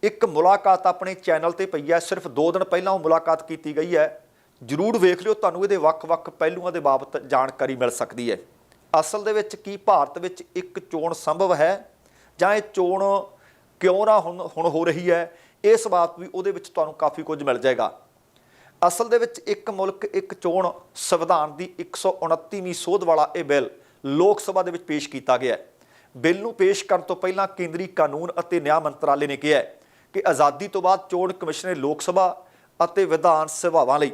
ਇੱਕ ਮੁਲਾਕਾਤ ਆਪਣੇ ਚੈਨਲ ਤੇ ਪਈ ਹੈ। ਸਿਰਫ 2 ਦਿਨ ਪਹਿਲਾਂ ਉਹ ਮੁਲਾਕਾਤ ਕੀਤੀ ਗਈ ਹੈ। ਜਰੂਰ ਵੇਖ ਲਿਓ, ਤੁਹਾਨੂੰ ਇਹਦੇ ਵੱਖ-ਵੱਖ ਪਹਿਲੂਆਂ ਦੇ ਬਾਬਤ ਜਾਣਕਾਰੀ ਮਿਲ ਸਕਦੀ ਹੈ। ਅਸਲ ਦੇ ਵਿੱਚ ਕੀ ਭਾਰਤ ਵਿੱਚ ਇੱਕ ਚੋਣ ਸੰਭਵ ਹੈ ਜਾਂ ਇਹ ਚੋਣ ਕਿਉਂ ਨਾ ਹੁਣ ਹੁਣ ਹੋ ਰਹੀ ਹੈ? ਇਸ ਬਾਤ ਵੀ ਉਹਦੇ ਵਿੱਚ ਤੁਹਾਨੂੰ ਕਾਫੀ ਕੁਝ ਮਿਲ ਜਾਏਗਾ। ਅਸਲ ਦੇ ਵਿੱਚ ਇੱਕ ਮੁਲਕ, ਇੱਕ ਚੋਣ ਸੰਵਿਧਾਨ ਦੀ 129ਵੀਂ ਸੋਧ ਵਾਲਾ ਇਹ ਬਿੱਲ ਲੋਕ ਸਭਾ ਦੇ ਵਿੱਚ ਪੇਸ਼ ਕੀਤਾ ਗਿਆ ਹੈ। ਬਿੱਲ ਨੂੰ ਪੇਸ਼ ਕਰਨ ਤੋਂ ਪਹਿਲਾਂ ਕੇਂਦਰੀ ਕਾਨੂੰਨ ਅਤੇ ਨਿਆਂ ਮੰਤਰਾਲੇ ਨੇ ਕਿਹਾ ਕਿ ਆਜ਼ਾਦੀ ਤੋਂ ਬਾਅਦ ਚੋਣ ਕਮਿਸ਼ਨ ਨੇ ਲੋਕ ਸਭਾ ਅਤੇ ਵਿਧਾਨ ਸਭਾਵਾਂ ਲਈ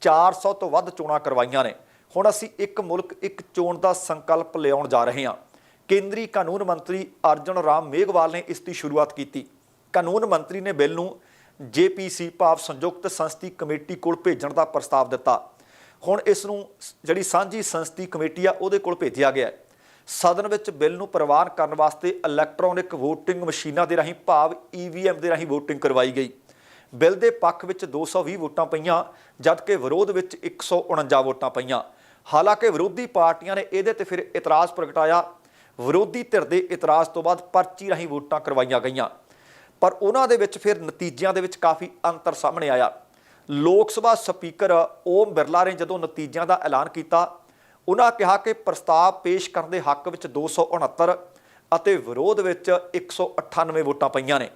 400 ਤੋਂ ਵੱਧ ਚੋਣਾਂ ਕਰਵਾਈਆਂ ਨੇ। ਹੁਣ ਅਸੀਂ ਇੱਕ ਮੁਲਕ, ਇੱਕ ਚੋਣ ਦਾ ਸੰਕਲਪ ਲਿਆਉਣ ਜਾ ਰਹੇ ਹਾਂ। ਕੇਂਦਰੀ ਕਾਨੂੰਨ ਮੰਤਰੀ ਅਰਜਨ ਰਾਮ ਮੇਘਵਾਲ ਨੇ ਇਸ ਦੀ ਸ਼ੁਰੂਆਤ ਕੀਤੀ। ਕਾਨੂੰਨ ਮੰਤਰੀ ਨੇ ਬਿੱਲ ਨੂੰ ਜੇਪੀਸੀ ਭਾਵ ਸੰਯੁਕਤ ਸੰਸਦੀ ਕਮੇਟੀ ਕੋਲ ਭੇਜਣ ਦਾ ਪ੍ਰਸਤਾਵ ਦਿੱਤਾ। ਹੁਣ ਇਸ ਨੂੰ ਜਿਹੜੀ ਸਾਂਝੀ ਸੰਸਦੀ ਕਮੇਟੀ ਆ, ਉਹਦੇ ਕੋਲ ਭੇਜਿਆ ਗਿਆ ਹੈ। ਸਦਨ ਵਿੱਚ ਬਿੱਲ ਨੂੰ ਪ੍ਰਵਾਨ ਕਰਨ ਵਾਸਤੇ ਇਲੈਕਟ੍ਰੋਨਿਕ VOTING ਮਸ਼ੀਨਾਂ ਦੇ ਰਾਹੀਂ ਭਾਵ EVM ਦੇ ਰਾਹੀਂ VOTING ਕਰਵਾਈ ਗਈ। ਬਿੱਲ ਦੇ ਪੱਖ ਵਿੱਚ 220 ਵੋਟਾਂ ਪਈਆਂ, ਜਦਕਿ ਵਿਰੋਧ ਵਿੱਚ 149 ਵੋਟਾਂ ਪਈਆਂ। ਹਾਲਾਂਕਿ ਵਿਰੋਧੀ ਪਾਰਟੀਆਂ ਨੇ ਇਹਦੇ ਤੇ ਫਿਰ ਇਤਰਾਜ਼ ਪ੍ਰਗਟਾਇਆ। ਵਿਰੋਧੀ ਧਿਰ ਦੇ ਇਤਰਾਜ਼ ਤੋਂ ਬਾਅਦ ਪਰਚੀ ਰਾਹੀਂ ਵੋਟਾਂ ਕਰਵਾਈਆਂ ਗਈਆਂ। ਪਰ ਉਹਨਾਂ ਦੇ ਵਿੱਚ ਫਿਰ ਨਤੀਜਿਆਂ ਦੇ ਵਿੱਚ ਕਾਫੀ ਅੰਤਰ ਸਾਹਮਣੇ ਆਇਆ। ਲੋਕ ਸਭਾ ਸਪੀਕਰ ਓਮ ਬਿਰਲਾ ਨੇ ਜਦੋਂ ਨਤੀਜਿਆਂ ਦਾ ਐਲਾਨ ਕੀਤਾ, ਉਹਨਾਂ ਕਿਹਾ ਕਿ ਪ੍ਰਸਤਾਵ ਪੇਸ਼ ਕਰਨ ਦੇ ਹੱਕ ਵਿੱਚ 269 ਅਤੇ ਵਿਰੋਧ ਵਿੱਚ 198 ਵੋਟਾਂ ਪਈਆਂ ਨੇ।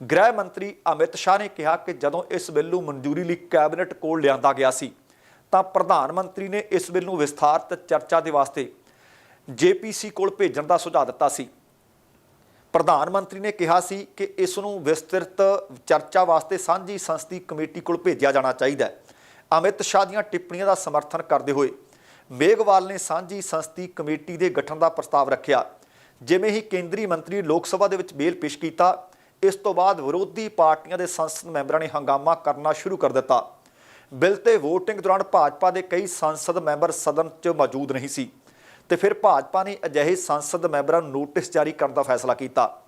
ਗ੍ਰਹਿ ਮੰਤਰੀ ਅਮਿਤ ਸ਼ਾਹ ਨੇ ਕਿਹਾ ਕਿ ਜਦੋਂ ਇਸ ਬਿੱਲ ਨੂੰ ਮਨਜ਼ੂਰੀ ਲਈ ਕੈਬਨਿਟ ਕੋਲ ਲਿਆਂਦਾ ਗਿਆ ਸੀ, ਤਾਂ ਪ੍ਰਧਾਨ ਮੰਤਰੀ ਨੇ ਇਸ ਬਿੱਲ ਨੂੰ ਵਿਸਥਾਰਤ ਚਰਚਾ ਦੇ ਵਾਸਤੇ ਜੇਪੀਸੀ ਕੋਲ ਭੇਜਣ ਦਾ ਸੁਝਾਅ ਦਿੱਤਾ ਸੀ। ਪ੍ਰਧਾਨ ਮੰਤਰੀ ਨੇ ਕਿਹਾ ਸੀ ਕਿ ਇਸ ਨੂੰ ਵਿਸਤ੍ਰਿਤ ਚਰਚਾ ਵਾਸਤੇ ਸਾਂਝੀ ਸੰਸਦੀ ਕਮੇਟੀ ਕੋਲ ਭੇਜਿਆ ਜਾਣਾ ਚਾਹੀਦਾ ਹੈ। ਅਮਿਤ ਸ਼ਾਹ ਦੀਆਂ ਟਿੱਪਣੀਆਂ ਦਾ ਸਮਰਥਨ ਕਰਦੇ ਹੋਏ ਮੇਘਵਾਲ ਨੇ ਸਾਂਝੀ ਸੰਸਦੀ ਕਮੇਟੀ ਦੇ ਗਠਨ ਦਾ ਪ੍ਰਸਤਾਵ ਰੱਖਿਆ। ਜਿਵੇਂ ਹੀ ਕੇਂਦਰੀ ਮੰਤਰੀ ਲੋਕ ਸਭਾ ਦੇ ਵਿੱਚ ਬਿੱਲ ਪੇਸ਼ ਕੀਤਾ, ਇਸ ਤੋਂ ਬਾਅਦ ਵਿਰੋਧੀ ਪਾਰਟੀਆਂ ਦੇ ਸੰਸਦ ਮੈਂਬਰਾਂ ਨੇ ਹੰਗਾਮਾ ਕਰਨਾ ਸ਼ੁਰੂ ਕਰ ਦਿੱਤਾ। ਬਿੱਲ ਤੇ VOTING ਦੌਰਾਨ ਭਾਜਪਾ ਦੇ ਕਈ ਸੰਸਦ ਮੈਂਬਰ ਸਦਨ 'ਚ ਮੌਜੂਦ ਨਹੀਂ ਸੀ। ਤੇ ਫਿਰ ਭਾਜਪਾ ਨੇ ਅਜਿਹੇ ਸੰਸਦ ਮੈਂਬਰਾਂ ਨੂੰ ਨੋਟਿਸ ਜਾਰੀ ਕਰਨ ਦਾ ਫੈਸਲਾ ਕੀਤਾ।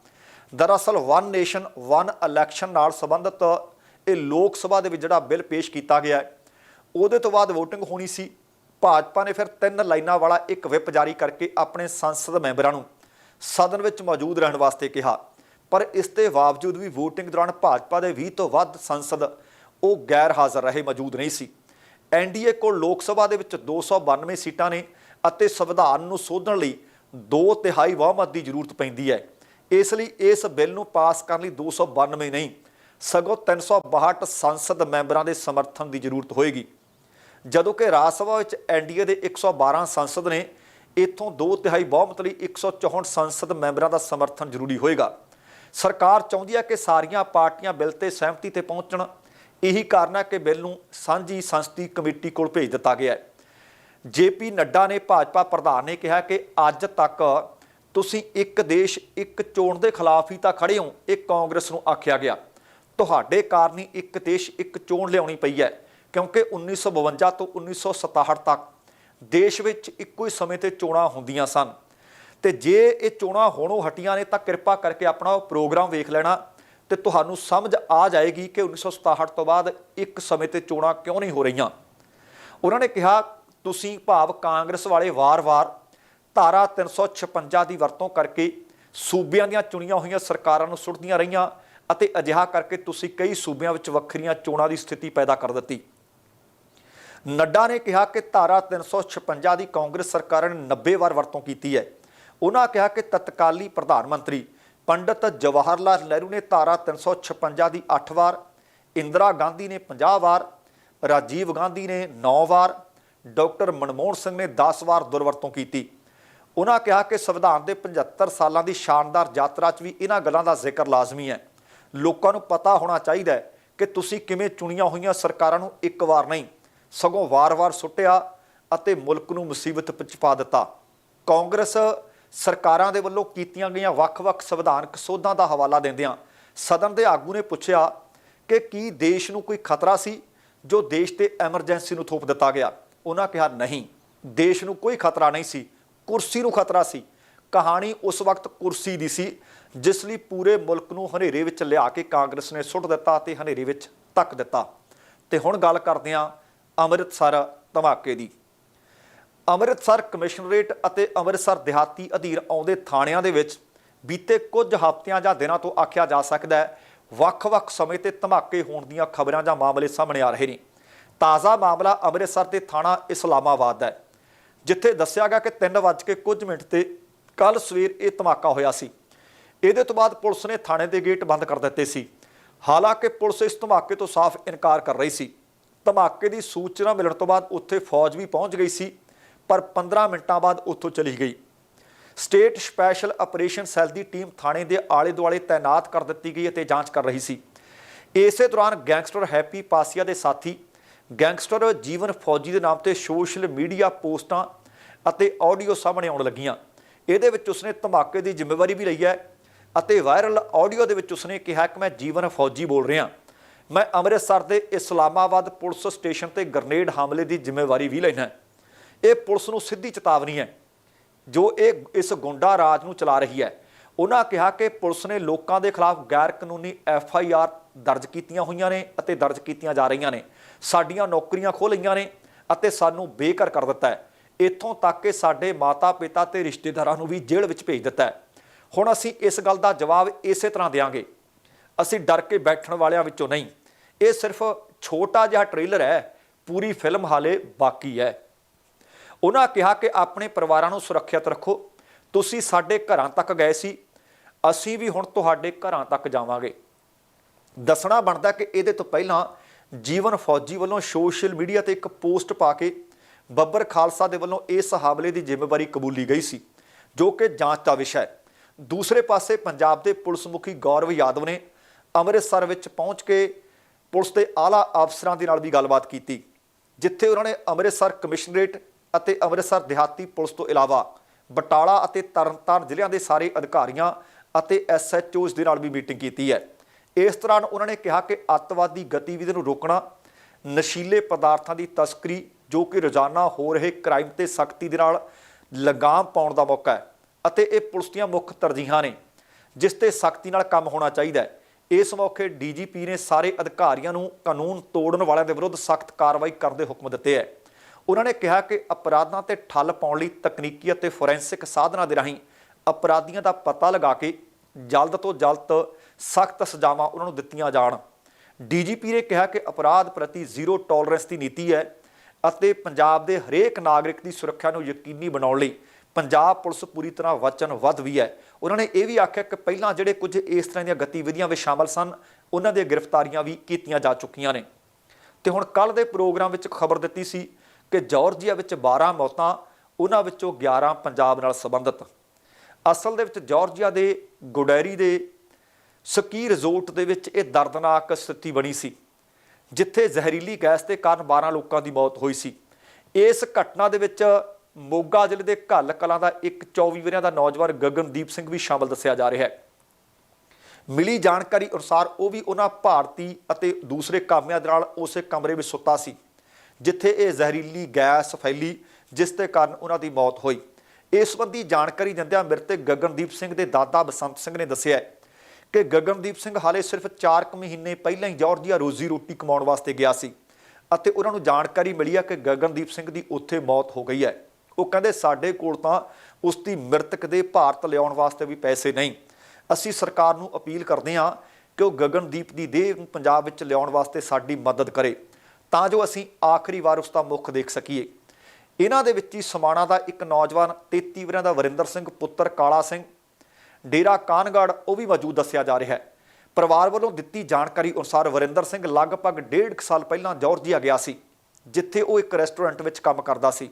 ਦਰਅਸਲ ਵਨ ਨੇਸ਼ਨ ਵਨ ਇਲੈਕਸ਼ਨ ਨਾਲ ਸੰਬੰਧਿਤ ਇਹ ਲੋਕ ਸਭਾ ਦੇ ਵਿੱਚ ਜਿਹੜਾ ਬਿੱਲ ਪੇਸ਼ ਕੀਤਾ ਗਿਆ, ਉਹਦੇ ਤੋਂ ਬਾਅਦ VOTING ਹੋਣੀ ਸੀ। ਭਾਜਪਾ ਨੇ ਫਿਰ ਤਿੰਨ ਲਾਈਨਾਂ ਵਾਲਾ ਇੱਕ ਵਿਪ ਜਾਰੀ ਕਰਕੇ ਆਪਣੇ ਸੰਸਦ ਮੈਂਬਰਾਂ ਨੂੰ ਸਦਨ ਵਿੱਚ ਮੌਜੂਦ ਰਹਿਣ ਵਾਸਤੇ ਕਿਹਾ। ਪਰ ਇਸ ਦੇ ਬਾਵਜੂਦ ਵੀ VOTING ਦੌਰਾਨ ਭਾਜਪਾ ਦੇ 20 ਤੋਂ ਵੱਧ ਸੰਸਦ ਉਹ ਗੈਰ ਹਾਜ਼ਰ ਰਹੇ ਮੌਜੂਦ ਨਹੀਂ ਸੀ। ਐਨਡੀਏ ਕੋਲ ਲੋਕ ਸਭਾ ਦੇ ਵਿੱਚ 292 ਸੀਟਾਂ ਨੇ ਅਤੇ ਸੰਵਿਧਾਨ ਨੂੰ ਸੋਧਣ ਲਈ 2 ਤਿਹਾਈ ਬਹੁਮਤ ਦੀ ਜ਼ਰੂਰਤ ਪੈਂਦੀ ਹੈ। ਇਸ ਲਈ ਇਸ ਬਿੱਲ ਨੂੰ ਪਾਸ ਕਰਨ ਲਈ 292 ਨਹੀਂ, ਸਗੋਂ 362 ਸੰਸਦ ਮੈਂਬਰਾਂ ਦੇ ਸਮਰਥਨ ਦੀ ਜ਼ਰੂਰਤ ਹੋਏਗੀ। ਜਦੋਂ ਕਿ ਰਾਜ ਸਭਾ ਵਿੱਚ ਐਨਡੀਏ ਦੇ 112 ਸੰਸਦ ਨੇ, ਇਥੋਂ 2 ਤਿਹਾਈ ਬਹੁਮਤ ਲਈ 164 ਸੰਸਦ ਮੈਂਬਰਾਂ ਦਾ ਸਮਰਥਨ ਜ਼ਰੂਰੀ ਹੋਏਗਾ। ਸਰਕਾਰ ਚਾਹੁੰਦੀ ਹੈ ਕਿ ਸਾਰੀਆਂ ਪਾਰਟੀਆਂ ਬਿੱਲ ਤੇ ਸਹਿਮਤੀ ਤੇ ਪਹੁੰਚਣ। ਇਹੀ ਕਾਰਨ ਹੈ ਕਿ ਬਿੱਲ ਨੂੰ ਸਾਂਝੀ ਸੰਸਦੀ ਕਮੇਟੀ ਕੋਲ ਭੇਜ ਦਿੱਤਾ ਗਿਆ ਹੈ। ਜੇਪੀ ਨੱਡਾ ਨੇ ਭਾਜਪਾ ਪ੍ਰਧਾਨ ਨੇ ਕਿਹਾ ਕਿ ਅੱਜ ਤੱਕ ਤੁਸੀਂ ਇੱਕ ਦੇਸ਼ ਇੱਕ ਚੋਣ ਦੇ ਖਿਲਾਫ ਹੀ ਤਾਂ ਖੜੇ ਹੋ, ਇਹ ਕਾਂਗਰਸ ਨੂੰ ਆਖਿਆ ਗਿਆ। ਤੁਹਾਡੇ ਕਾਰਨ ਹੀ ਇੱਕ ਦੇਸ਼ ਇੱਕ ਚੋਣ ਲਿਆਉਣੀ ਪਈ ਹੈ, ਕਿਉਂਕਿ 1952 ਤੋਂ 1967 ਤੱਕ ਦੇਸ਼ ਵਿੱਚ ਇੱਕੋ ਹੀ ਸਮੇਂ ਤੇ ਚੋਣਾਂ ਹੁੰਦੀਆਂ ਸਨ। ਤੇ ਜੇ ਇਹ ਚੋਣਾਂ ਹੋਣੋਂ ਹਟੀਆਂ ਨੇ ਤਾਂ ਕਿਰਪਾ ਕਰਕੇ ਆਪਣਾ ਉਹ ਪ੍ਰੋਗਰਾਮ ਵੇਖ ਲੈਣਾ ਤੇ ਤੁਹਾਨੂੰ ਸਮਝ ਆ ਜਾਏਗੀ ਕਿ 1967 ਤੋਂ ਬਾਅਦ ਇੱਕ ਸਮੇਂ ਤੇ ਚੋਣਾਂ ਕਿਉਂ ਨਹੀਂ ਹੋ ਰਹੀਆਂ। ਉਹਨਾਂ ਨੇ ਕਿਹਾ ਤੁਸੀਂ ਭਾਵ ਕਾਂਗਰਸ ਵਾਲੇ ਵਾਰ-ਵਾਰ ਧਾਰਾ 356 ਦੀ ਵਰਤੋਂ ਕਰਕੇ ਸੂਬਿਆਂ ਦੀਆਂ ਚੁਣੀਆਂ ਹੋਈਆਂ ਸਰਕਾਰਾਂ ਨੂੰ ਸੁੱਟਦੀਆਂ ਰਹੀਆਂ ਅਤੇ ਅਜਿਹਾ ਕਰਕੇ ਤੁਸੀਂ ਕਈ ਸੂਬਿਆਂ ਵਿੱਚ ਵੱਖਰੀਆਂ ਚੋਣਾਂ ਦੀ ਸਥਿਤੀ ਪੈਦਾ ਕਰ ਦਿੱਤੀ। ਨੱਡਾ ਨੇ ਕਿਹਾ ਕਿ ਧਾਰਾ 356 ਦੀ ਕਾਂਗਰਸ ਸਰਕਾਰ ਨੇ 90 ਵਾਰ ਵਰਤੋਂ ਕੀਤੀ ਹੈ। ਉਹਨਾਂ ਕਿਹਾ ਕਿ ਤਤਕਾਲੀ ਪ੍ਰਧਾਨ ਮੰਤਰੀ ਪੰਡਤ ਜਵਾਹਰ ਲਾਲ ਨਹਿਰੂ ਨੇ ਧਾਰਾ 356 ਦੀ 8 ਵਾਰ, ਇੰਦਰਾ ਗਾਂਧੀ ਨੇ 50 ਵਾਰ, ਰਾਜੀਵ ਗਾਂਧੀ ਨੇ 9 ਵਾਰ ਡਾਕਟਰ ਮਨਮੋਹਨ ਸਿੰਘ ਨੇ 10 ਵਾਰ ਦੁਰਵਰਤੋਂ ਕੀਤੀ। ਉਹਨਾਂ ਕਿਹਾ ਕਿ ਸੰਵਿਧਾਨ ਦੇ 75 ਸਾਲਾਂ ਦੀ ਸ਼ਾਨਦਾਰ ਯਾਤਰਾ 'ਚ ਵੀ ਇਹਨਾਂ ਗੱਲਾਂ ਦਾ ਜ਼ਿਕਰ ਲਾਜ਼ਮੀ ਹੈ। ਲੋਕਾਂ ਨੂੰ ਪਤਾ ਹੋਣਾ ਚਾਹੀਦਾ ਹੈ ਕਿ ਤੁਸੀਂ ਕਿਵੇਂ ਚੁਣੀਆਂ ਹੋਈਆਂ ਸਰਕਾਰਾਂ ਨੂੰ ਇੱਕ ਵਾਰ ਨਹੀਂ, ਸਗੋਂ ਵਾਰ-ਵਾਰ ਸੁੱਟਿਆ ਅਤੇ ਮੁਲਕ ਨੂੰ ਮੁਸੀਬਤ ਵਿੱਚ ਪਾ ਦਿੱਤਾ। ਕਾਂਗਰਸ ਸਰਕਾਰਾਂ ਦੇ ਵੱਲੋਂ ਕੀਤੀਆਂ ਗਈਆਂ ਵੱਖ-ਵੱਖ ਸੰਵਿਧਾਨਕ ਸੋਧਾਂ ਦਾ ਹਵਾਲਾ ਦਿੰਦਿਆਂ ਸਦਨ ਦੇ ਆਗੂ ਨੇ ਪੁੱਛਿਆ ਕਿ ਕੀ ਦੇਸ਼ ਨੂੰ ਕੋਈ ਖਤਰਾ ਸੀ ਜੋ ਦੇਸ਼ ਤੇ ਐਮਰਜੈਂਸੀ ਨੂੰ ਥੋਪ ਦਿੱਤਾ ਗਿਆ? ਉਹਨਾਂ ਕਿਹਾ, ਨਹੀਂ, ਦੇਸ਼ ਨੂੰ ਕੋਈ ਖਤਰਾ ਨਹੀਂ ਸੀ, ਕੁਰਸੀ ਨੂੰ ਖਤਰਾ ਸੀ। ਕਹਾਣੀ ਉਸ ਵਕਤ ਕੁਰਸੀ ਦੀ ਸੀ, ਜਿਸ ਲਈ ਪੂਰੇ ਮੁਲਕ ਨੂੰ ਹਨੇਰੇ ਵਿੱਚ ਲਿਆ ਕੇ ਕਾਂਗਰਸ ਨੇ ਸੁੱਟ ਦਿੱਤਾ ਤੇ ਹਨੇਰੇ ਵਿੱਚ ਧੱਕ ਦਿੱਤਾ। ਤੇ ਹੁਣ ਗੱਲ ਕਰਦੇ ਹਾਂ ਅੰਮ੍ਰਿਤਸਰ ਧਮਾਕੇ ਦੀ। ਅੰਮ੍ਰਿਤਸਰ ਕਮਿਸ਼ਨਰੇਟ ਅਤੇ ਅੰਮ੍ਰਿਤਸਰ ਦਿਹਾਤੀ ਅਧੀਨ ਆਉਂਦੇ ਥਾਣਿਆਂ ਦੇ ਵਿੱਚ ਬੀਤੇ ਕੁਝ ਹਫ਼ਤਿਆਂ ਜਾਂ ਦਿਨਾਂ ਤੋਂ ਆਖਿਆ ਜਾ ਸਕਦਾ ਹੈ, ਵੱਖ-ਵੱਖ ਸਮੇਂ ਤੇ ਧਮਾਕੇ ਹੋਣ ਦੀਆਂ ਖਬਰਾਂ ਜਾਂ ਮਾਮਲੇ ਸਾਹਮਣੇ ਆ ਰਹੇ ਨੇ। ਤਾਜ਼ਾ ਮਾਮਲਾ ਅੰਮ੍ਰਿਤਸਰ ਦੇ ਥਾਣਾ ਇਸਲਾਮਾਬਾਦ ਦਾ ਹੈ, ਜਿੱਥੇ ਦੱਸਿਆ ਗਿਆ ਕਿ 3 ਵਜੇ ਕੇ ਕੁਝ ਮਿੰਟ ਤੇ ਕੱਲ ਸਵੇਰ ਇਹ ਧਮਾਕਾ ਹੋਇਆ ਸੀ। ਇਹਦੇ ਤੋਂ ਬਾਅਦ ਪੁਲਿਸ ਨੇ ਥਾਣੇ ਦੇ ਗੇਟ ਬੰਦ ਕਰ ਦਿੱਤੇ ਸੀ। ਹਾਲਾਂਕਿ ਪੁਲਿਸ ਇਸ ਧਮਾਕੇ ਤੋਂ ਸਾਫ਼ ਇਨਕਾਰ ਕਰ ਰਹੀ ਸੀ। ਧਮਾਕੇ ਦੀ ਸੂਚਨਾ ਮਿਲਣ ਤੋਂ ਬਾਅਦ ਉੱਥੇ ਫੌਜ ਵੀ ਪਹੁੰਚ ਗਈ ਸੀ, ਪਰ 15 ਮਿੰਟਾਂ ਬਾਅਦ ਉੱਥੋਂ ਚਲੀ ਗਈ। ਸਟੇਟ ਸਪੈਸ਼ਲ ਆਪਰੇਸ਼ਨ ਸੈੱਲ ਦੀ ਟੀਮ ਥਾਣੇ ਦੇ ਆਲੇ ਦੁਆਲੇ ਤਾਇਨਾਤ ਕਰ ਦਿੱਤੀ ਗਈ ਅਤੇ ਜਾਂਚ ਕਰ ਰਹੀ ਸੀ। ਇਸੇ ਦੌਰਾਨ ਗੈਂਗਸਟਰ ਹੈਪੀ ਪਾਸੀਆ ਦੇ ਸਾਥੀ ਗੈਂਗਸਟਰ ਜੀਵਨ ਫੌਜੀ ਦੇ ਨਾਮ ਤੇ ਸੋਸ਼ਲ ਮੀਡੀਆ ਪੋਸਟਾਂ ਅਤੇ ਆਡੀਓ ਸਾਹਮਣੇ ਆਉਣ ਲੱਗੀਆਂ। ਇਹਦੇ ਵਿੱਚ ਉਸਨੇ ਧਮਾਕੇ ਦੀ ਜ਼ਿੰਮੇਵਾਰੀ ਵੀ ਲਈ ਹੈ ਅਤੇ ਵਾਇਰਲ ਆਡੀਓ ਦੇ ਵਿੱਚ ਉਸਨੇ ਕਿਹਾ ਕਿ ਮੈਂ ਜੀਵਨ ਫੌਜੀ ਬੋਲ ਰਿਹਾ। ਮੈਂ ਅੰਮ੍ਰਿਤਸਰ ਦੇ ਇਸਲਾਮਾਬਾਦ ਪੁਲਿਸ ਸਟੇਸ਼ਨ ਤੇ ਗ੍ਰਨੇਡ ਹਮਲੇ ਦੀ ਜ਼ਿੰਮੇਵਾਰੀ ਵੀ ਲੈਣਾ ਇਹ ਪੁਲਿਸ ਨੂੰ ਸਿੱਧੀ ਚੇਤਾਵਨੀ ਹੈ। ਜੋ ਇਹ ਇਸ ਗੁੰਡਾ ਰਾਜ ਨੂੰ ਚਲਾ ਰਹੀ ਹੈ। ਉਹਨਾਂ ਕਿਹਾ ਕਿ ਪੁਲਿਸ ਨੇ ਲੋਕਾਂ ਦੇ ਖਿਲਾਫ ਗੈਰ ਕਾਨੂੰਨੀ ਐਫ ਆਈ ਆਰ ਦਰਜ ਕੀਤੀਆਂ ਹੋਈਆਂ ਨੇ ਅਤੇ ਦਰਜ ਕੀਤੀਆਂ ਜਾ ਰਹੀਆਂ ਨੇ। ਸਾਡੀਆਂ ਨੌਕਰੀਆਂ ਖੋਹ ਲਈਆਂ ਨੇ ਅਤੇ ਸਾਨੂੰ ਬੇਘਰ ਕਰ ਦਿੱਤਾ ਹੈ। ਇੱਥੋਂ ਤੱਕ ਕਿ ਸਾਡੇ ਮਾਤਾ-ਪਿਤਾ ਤੇ ਰਿਸ਼ਤੇਦਾਰਾਂ ਨੂੰ ਵੀ ਜੇਲ੍ਹ ਵਿੱਚ ਭੇਜ ਦਿੱਤਾ ਹੈ। ਹੁਣ ਅਸੀਂ ਇਸ ਗੱਲ ਦਾ ਜਵਾਬ ਇਸੇ ਤਰ੍ਹਾਂ ਦੇਵਾਂਗੇ ਅਸੀਂ ਡਰ ਕੇ ਬੈਠਣ ਵਾਲਿਆਂ ਵਿੱਚੋਂ ਨਹੀਂ। ਇਹ ਸਿਰਫ ਛੋਟਾ ਜਿਹਾ ਟ੍ਰੇਲਰ ਹੈ। ਪੂਰੀ ਫਿਲਮ ਹਾਲੇ ਬਾਕੀ ਹੈ। ਉਹਨਾਂ ਕਿਹਾ ਕਿ ਆਪਣੇ ਪਰਿਵਾਰਾਂ ਨੂੰ ਸੁਰੱਖਿਅਤ ਰੱਖੋ। ਤੁਸੀਂ ਸਾਡੇ ਘਰਾਂ ਤੱਕ ਗਏ ਸੀ। ਅਸੀਂ ਵੀ ਹੁਣ ਤੁਹਾਡੇ ਘਰਾਂ ਤੱਕ ਜਾਵਾਂਗੇ। ਦੱਸਣਾ ਬਣਦਾ ਕਿ ਇਹਦੇ ਤੋਂ ਪਹਿਲਾਂ ਜੀਵਨ ਫੌਜੀ ਵੱਲੋਂ ਸੋਸ਼ਲ ਮੀਡੀਆ ਤੇ ਇੱਕ ਪੋਸਟ ਪਾ ਕੇ ਬੱਬਰ ਖਾਲਸਾ ਦੇ ਵੱਲੋਂ ਇਸ ਹਮਲੇ ਦੀ ਜ਼ਿੰਮੇਵਾਰੀ ਕਬੂਲੀ ਗਈ ਸੀ, ਜੋ ਕਿ ਜਾਂਚ ਦਾ ਵਿਸ਼ਾ ਹੈ। ਦੂਸਰੇ ਪਾਸੇ ਪੰਜਾਬ ਦੇ ਪੁਲਿਸ ਮੁਖੀ ਗੌਰਵ ਯਾਦਵ ਨੇ ਅੰਮ੍ਰਿਤਸਰ ਵਿੱਚ ਪਹੁੰਚ ਕੇ ਪੁਲਿਸ ਦੇ ਆਲਾ ਅਫਸਰਾਂ ਦੇ ਨਾਲ ਵੀ ਗੱਲਬਾਤ ਕੀਤੀ, ਜਿੱਥੇ ਉਹਨਾਂ ਨੇ ਅੰਮ੍ਰਿਤਸਰ ਕਮਿਸ਼ਨਰੇਟ ਅਤੇ ਅੰਮ੍ਰਿਤਸਰ ਦਿਹਾਤੀ ਪੁਲਿਸ ਤੋਂ ਇਲਾਵਾ ਬਟਾਲਾ ਅਤੇ ਤਰਨਤਾਰਨ ਜ਼ਿਲ੍ਹਿਆਂ ਦੇ ਸਾਰੇ ਅਧਿਕਾਰੀਆਂ ਅਤੇ ਐਸਐਚਓਜ਼ ਦੇ ਨਾਲ ਵੀ ਮੀਟਿੰਗ ਕੀਤੀ ਹੈ। ਇਸ ਦੌਰਾਨ ਉਹਨਾਂ ਨੇ ਕਿਹਾ ਕਿ ਅੱਤਵਾਦੀ ਗਤੀਵਿਧੀ ਨੂੰ ਰੋਕਣਾ, ਨਸ਼ੀਲੇ ਪਦਾਰਥਾਂ ਦੀ ਤਸਕਰੀ, ਜੋ ਕਿ ਰੋਜ਼ਾਨਾ ਹੋ ਰਹੇ ਕ੍ਰਾਈਮ ਤੇ ਸਖਤੀ ਦੇ ਨਾਲ ਲਗਾਮ ਪਾਉਣ ਦਾ ਮੌਕਾ ਹੈ ਅਤੇ ਇਹ ਪੁਲਿਸ ਦੀਆਂ ਮੁੱਖ ਤਰਜੀਹਾਂ ਨੇ, ਜਿਸ ਤੇ ਸਖਤੀ ਨਾਲ ਕੰਮ ਹੋਣਾ ਚਾਹੀਦਾ ਹੈ। ਇਸ ਮੌਕੇ ਡੀਜੀਪੀ ਨੇ ਸਾਰੇ ਅਧਿਕਾਰੀਆਂ ਨੂੰ ਕਾਨੂੰਨ ਤੋੜਨ ਵਾਲਿਆਂ ਦੇ ਵਿਰੁੱਧ ਸਖਤ ਕਾਰਵਾਈ ਕਰਨ ਦੇ ਹੁਕਮ ਦਿੱਤੇ ਹੈ। ਉਹਨਾਂ ਨੇ ਕਿਹਾ ਕਿ ਅਪਰਾਧਾਂ ਤੇ ਠੱਲ ਪਾਉਣ ਲਈ ਤਕਨੀਕੀ ਅਤੇ ਫੋਰੈਂਸਿਕ ਸਾਧਨਾਂ ਦੇ ਰਾਹੀਂ ਅਪਰਾਧੀਆਂ ਦਾ ਪਤਾ ਲਗਾ ਕੇ ਜਲਦ ਤੋਂ ਜਲਦ ਸਖਤ ਸਜ਼ਾਵਾਂ ਉਹਨਾਂ ਨੂੰ ਦਿੱਤੀਆਂ ਜਾਣ। ਡੀਜੀਪੀ ਨੇ ਕਿਹਾ ਕਿ ਅਪਰਾਧ ਪ੍ਰਤੀ ਜ਼ੀਰੋ ਟੋਲਰੈਂਸ ਦੀ ਨੀਤੀ ਹੈ ਅਤੇ ਪੰਜਾਬ ਦੇ ਹਰੇਕ ਨਾਗਰਿਕ ਦੀ ਸੁਰੱਖਿਆ ਨੂੰ ਯਕੀਨੀ ਬਣਾਉਣ ਲਈ ਪੰਜਾਬ ਪੁਲਿਸ ਪੂਰੀ ਤਰ੍ਹਾਂ ਵਚਨਬੱਧ ਵੀ ਹੈ। ਉਹਨਾਂ ਨੇ ਇਹ ਵੀ ਆਖਿਆ ਕਿ ਪਹਿਲਾਂ ਜਿਹੜੇ ਕੁਝ ਇਸ ਤਰ੍ਹਾਂ ਦੀਆਂ ਗਤੀਵਿਧੀਆਂ ਵਿੱਚ ਸ਼ਾਮਲ ਸਨ, ਉਹਨਾਂ ਦੀਆਂ ਗ੍ਰਿਫਤਾਰੀਆਂ ਵੀ ਕੀਤੀਆਂ ਜਾ ਚੁੱਕੀਆਂ ਨੇ। ਤੇ ਹੁਣ ਕੱਲ ਦੇ ਪ੍ਰੋਗਰਾਮ ਵਿੱਚ ਖਬਰ ਦਿੱਤੀ ਸੀ ਕਿ ਜਾਰਜੀਆ ਵਿੱਚ 12 ਮੌਤਾਂ, ਉਹਨਾਂ ਵਿੱਚੋਂ 11 ਪੰਜਾਬ ਨਾਲ ਸੰਬੰਧਿਤ। ਅਸਲ ਦੇ ਵਿੱਚ ਜਾਰਜੀਆ ਦੇ ਗੁਡੈਰੀ ਦੇ ਸਕੀ ਰਿਜ਼ੋਰਟ ਦੇ ਵਿੱਚ ਇਹ ਦਰਦਨਾਕ ਸਥਿਤੀ ਬਣੀ ਸੀ, ਜਿੱਥੇ ਜ਼ਹਿਰੀਲੀ ਗੈਸ ਦੇ ਕਾਰਨ 12 ਲੋਕਾਂ ਦੀ ਮੌਤ ਹੋਈ ਸੀ। ਇਸ ਘਟਨਾ ਦੇ ਵਿੱਚ ਮੋਗਾ ਜ਼ਿਲ੍ਹੇ ਦੇ ਘੱਲ ਕਲਾਂ ਦਾ ਇੱਕ 24 ਵਰਿਆਂ ਦਾ ਨੌਜਵਾਨ ਗਗਨਦੀਪ ਸਿੰਘ ਵੀ ਸ਼ਾਮਲ ਦੱਸਿਆ ਜਾ ਰਿਹਾ ਹੈ। ਮਿਲੀ ਜਾਣਕਾਰੀ ਅਨੁਸਾਰ ਉਹ ਵੀ ਉਹਨਾਂ ਭਾਰਤੀ ਅਤੇ ਦੂਸਰੇ ਕਾਮਿਆਂ ਦੇ ਨਾਲ ਉਸੇ ਕਮਰੇ ਵਿੱਚ ਸੁੱਤਾ ਸੀ, ਜਿੱਥੇ ਇਹ ਜ਼ਹਿਰੀਲੀ ਗੈਸ ਫੈਲੀ, ਜਿਸ ਦੇ ਕਾਰਨ ਉਹਨਾਂ ਦੀ ਮੌਤ ਹੋਈ। ਇਸ ਸੰਬੰਧੀ ਜਾਣਕਾਰੀ ਦਿੰਦਿਆਂ ਮ੍ਰਿਤਕ ਗਗਨਦੀਪ ਸਿੰਘ ਦੇ ਦਾਦਾ ਬਸੰਤ ਸਿੰਘ ਨੇ ਦੱਸਿਆ ਕਿ ਗਗਨਦੀਪ ਸਿੰਘ ਹਾਲੇ ਸਿਰਫ 4 ਕੁ ਮਹੀਨੇ ਪਹਿਲਾਂ ਹੀ ਜਾਰਜੀਆ ਰੋਜ਼ੀ ਰੋਟੀ ਕਮਾਉਣ ਵਾਸਤੇ ਗਿਆ ਸੀ ਅਤੇ ਉਹਨਾਂ ਨੂੰ ਜਾਣਕਾਰੀ ਮਿਲੀ ਆ ਕਿ ਗਗਨਦੀਪ ਸਿੰਘ ਦੀ ਉੱਥੇ ਮੌਤ ਹੋ ਗਈ ਹੈ। ਉਹ ਕਹਿੰਦੇ, ਸਾਡੇ ਕੋਲ ਤਾਂ ਉਸ ਦੀ ਮ੍ਰਿਤਕ ਦੇ ਭਾਰਤ ਲਿਆਉਣ ਵਾਸਤੇ ਵੀ ਪੈਸੇ ਨਹੀਂ। ਅਸੀਂ ਸਰਕਾਰ ਨੂੰ ਅਪੀਲ ਕਰਦੇ ਹਾਂ ਕਿ ਉਹ ਗਗਨਦੀਪ ਦੀ ਦੇਹ ਪੰਜਾਬ ਵਿੱਚ ਲਿਆਉਣ ਵਾਸਤੇ ਸਾਡੀ ਮਦਦ ਕਰੇ, ਤਾਂ ਜੋ ਅਸੀਂ ਆਖਰੀ ਵਾਰ ਉਸ ਦਾ ਮੁੱਖ ਦੇਖ ਸਕੀਏ। ਇਹਨਾਂ ਦੇ ਵਿੱਚ ਹੀ ਸਮਾਣਾ ਦਾ ਇੱਕ ਨੌਜਵਾਨ 33 ਵਰਿਆਂ ਦਾ ਵਰਿੰਦਰ ਸਿੰਘ, ਪੁੱਤਰ ਕਾਲਾ ਸਿੰਘ ਡੇਰਾ ਕਾਨਗੜ, ਉਹ ਵੀ ਮੌਜੂਦ ਦੱਸਿਆ ਜਾ ਰਿਹਾ ਹੈ। ਪਰਿਵਾਰ ਵੱਲੋਂ ਦਿੱਤੀ ਜਾਣਕਾਰੀ ਅਨੁਸਾਰ ਵਰਿੰਦਰ ਸਿੰਘ ਲਗਭਗ ਡੇਢ ਕੁ ਸਾਲ ਪਹਿਲਾਂ ਜਾਰਜੀਆ ਗਿਆ ਸੀ, ਜਿੱਥੇ ਉਹ ਇੱਕ ਰੈਸਟੋਰੈਂਟ ਵਿੱਚ ਕੰਮ ਕਰਦਾ ਸੀ।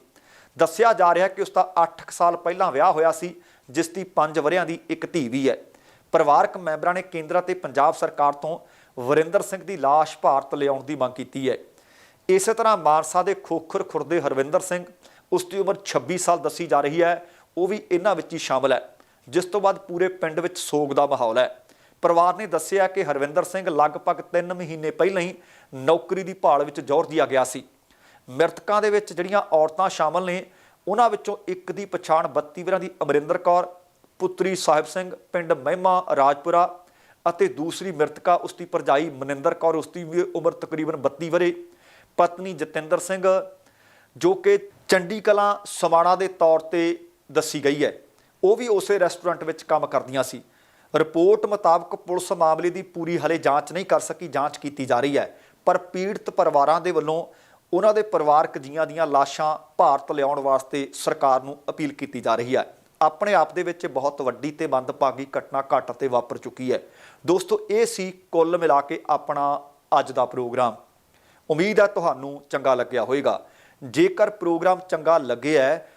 ਦੱਸਿਆ ਜਾ ਰਿਹਾ ਕਿ ਉਸ ਦਾ 8 ਕੁ ਸਾਲ ਪਹਿਲਾਂ ਵਿਆਹ ਹੋਇਆ ਸੀ, ਜਿਸ ਦੀ 5 ਵਰਿਆਂ ਦੀ ਇੱਕ ਧੀ ਵੀ ਹੈ। ਪਰਿਵਾਰਕ ਮੈਂਬਰਾਂ ਨੇ ਕੇਂਦਰ ਅਤੇ ਪੰਜਾਬ ਸਰਕਾਰ ਤੋਂ ਵਰਿੰਦਰ ਸਿੰਘ ਦੀ ਲਾਸ਼ ਭਾਰਤ ਲਿਆਉਣ ਦੀ ਮੰਗ ਕੀਤੀ ਹੈ। ਇਸੇ ਤਰ੍ਹਾਂ ਮਾਨਸਾ ਦੇ ਖੋਖਰ ਖੁਰਦੇ ਹਰਵਿੰਦਰ ਸਿੰਘ, ਉਸ ਦੀ ਉਮਰ 26 ਸਾਲ ਦੱਸੀ ਜਾ ਰਹੀ ਹੈ, ਉਹ ਵੀ ਇਹਨਾਂ ਵਿੱਚ ਹੀ ਸ਼ਾਮਲ ਹੈ। ਜਿਸ ਤੋਂ ਬਾਅਦ ਪੂਰੇ ਪਿੰਡ ਵਿੱਚ ਸੋਗ ਦਾ ਮਾਹੌਲ ਹੈ। ਪਰਿਵਾਰ ਨੇ ਦੱਸਿਆ ਕਿ ਹਰਵਿੰਦਰ ਸਿੰਘ ਲਗਭਗ 3 ਮਹੀਨੇ ਪਹਿਲਾਂ ਹੀ ਨੌਕਰੀ ਦੀ ਭਾਲ ਵਿੱਚ ਜਾਰਜੀਆ ਗਿਆ ਸੀ। ਮ੍ਰਿਤਕਾਂ ਦੇ ਵਿੱਚ ਜਿਹੜੀਆਂ ਔਰਤਾਂ ਸ਼ਾਮਲ ਨੇ, ਉਹਨਾਂ ਵਿੱਚੋਂ ਇੱਕ ਦੀ ਪਛਾਣ 32 ਵਰਾਂ ਦੀ ਅਮਰਿੰਦਰ ਕੌਰ, ਪੁੱਤਰੀ ਸਾਹਿਬ ਸਿੰਘ, ਪਿੰਡ ਮਹਿਮਾ ਰਾਜਪੁਰਾ ਅਤੇ ਦੂਸਰੀ ਮ੍ਰਿਤਕਾ ਉਸ ਦੀ ਭਰਜਾਈ ਮਨਿੰਦਰ ਕੌਰ, ਉਸ ਦੀ ਵੀ ਉਮਰ ਤਕਰੀਬਨ 32 ਵਰੇ। ਪਤਨੀ ਜਤਿੰਦਰ ਸਿੰਘ, ਜੋ ਕਿ ਚੰਡੀ ਕਲਾਂ ਸਮਾਣਾ ਦੇ ਤੌਰ ਤੇ ਦੱਸੀ ਗਈ ਹੈ। ਉਹ ਵੀ ਉਸੇ ਰੈਸਟੋਰੈਂਟ ਵਿੱਚ ਕੰਮ ਕਰਦੀਆਂ ਸੀ। ਰਿਪੋਰਟ ਮੁਤਾਬਕ ਪੁਲਿਸ ਮਾਮਲੇ ਦੀ ਪੂਰੀ ਹਲੇ ਜਾਂਚ ਨਹੀਂ ਕਰ ਸਕੀ, ਜਾਂਚ ਕੀਤੀ ਜਾ ਰਹੀ ਹੈ। ਪਰ ਪੀੜਤ ਪਰਿਵਾਰਾਂ ਦੇ ਵੱਲੋਂ ਉਹਨਾਂ ਦੇ ਪਰਿਵਾਰਕ ਜੀਆਂ ਦੀਆਂ ਲਾਸ਼ਾਂ ਭਾਰਤ ਲਿਆਉਣ ਵਾਸਤੇ ਸਰਕਾਰ ਨੂੰ ਅਪੀਲ ਕੀਤੀ ਜਾ ਰਹੀ ਹੈ। ਆਪਣੇ ਆਪ ਦੇ ਵਿੱਚ ਬਹੁਤ ਵੱਡੀ ਤੇ ਮੰਦਭਾਗੀ ਘਟਨਾ ਘਟ ਤੇ ਵਾਪਰ ਚੁੱਕੀ ਹੈ। ਦੋਸਤੋ, ਇਹ ਸੀ ਕੁੱਲ ਮਿਲਾ ਕੇ ਆਪਣਾ ਅੱਜ ਦਾ ਪ੍ਰੋਗਰਾਮ। ਉਮੀਦ ਹੈ ਤੁਹਾਨੂੰ ਚੰਗਾ ਲੱਗਿਆ ਹੋਵੇਗਾ। ਜੇਕਰ ਪ੍ਰੋਗਰਾਮ ਚੰਗਾ ਲੱਗਿਆ ਹੈ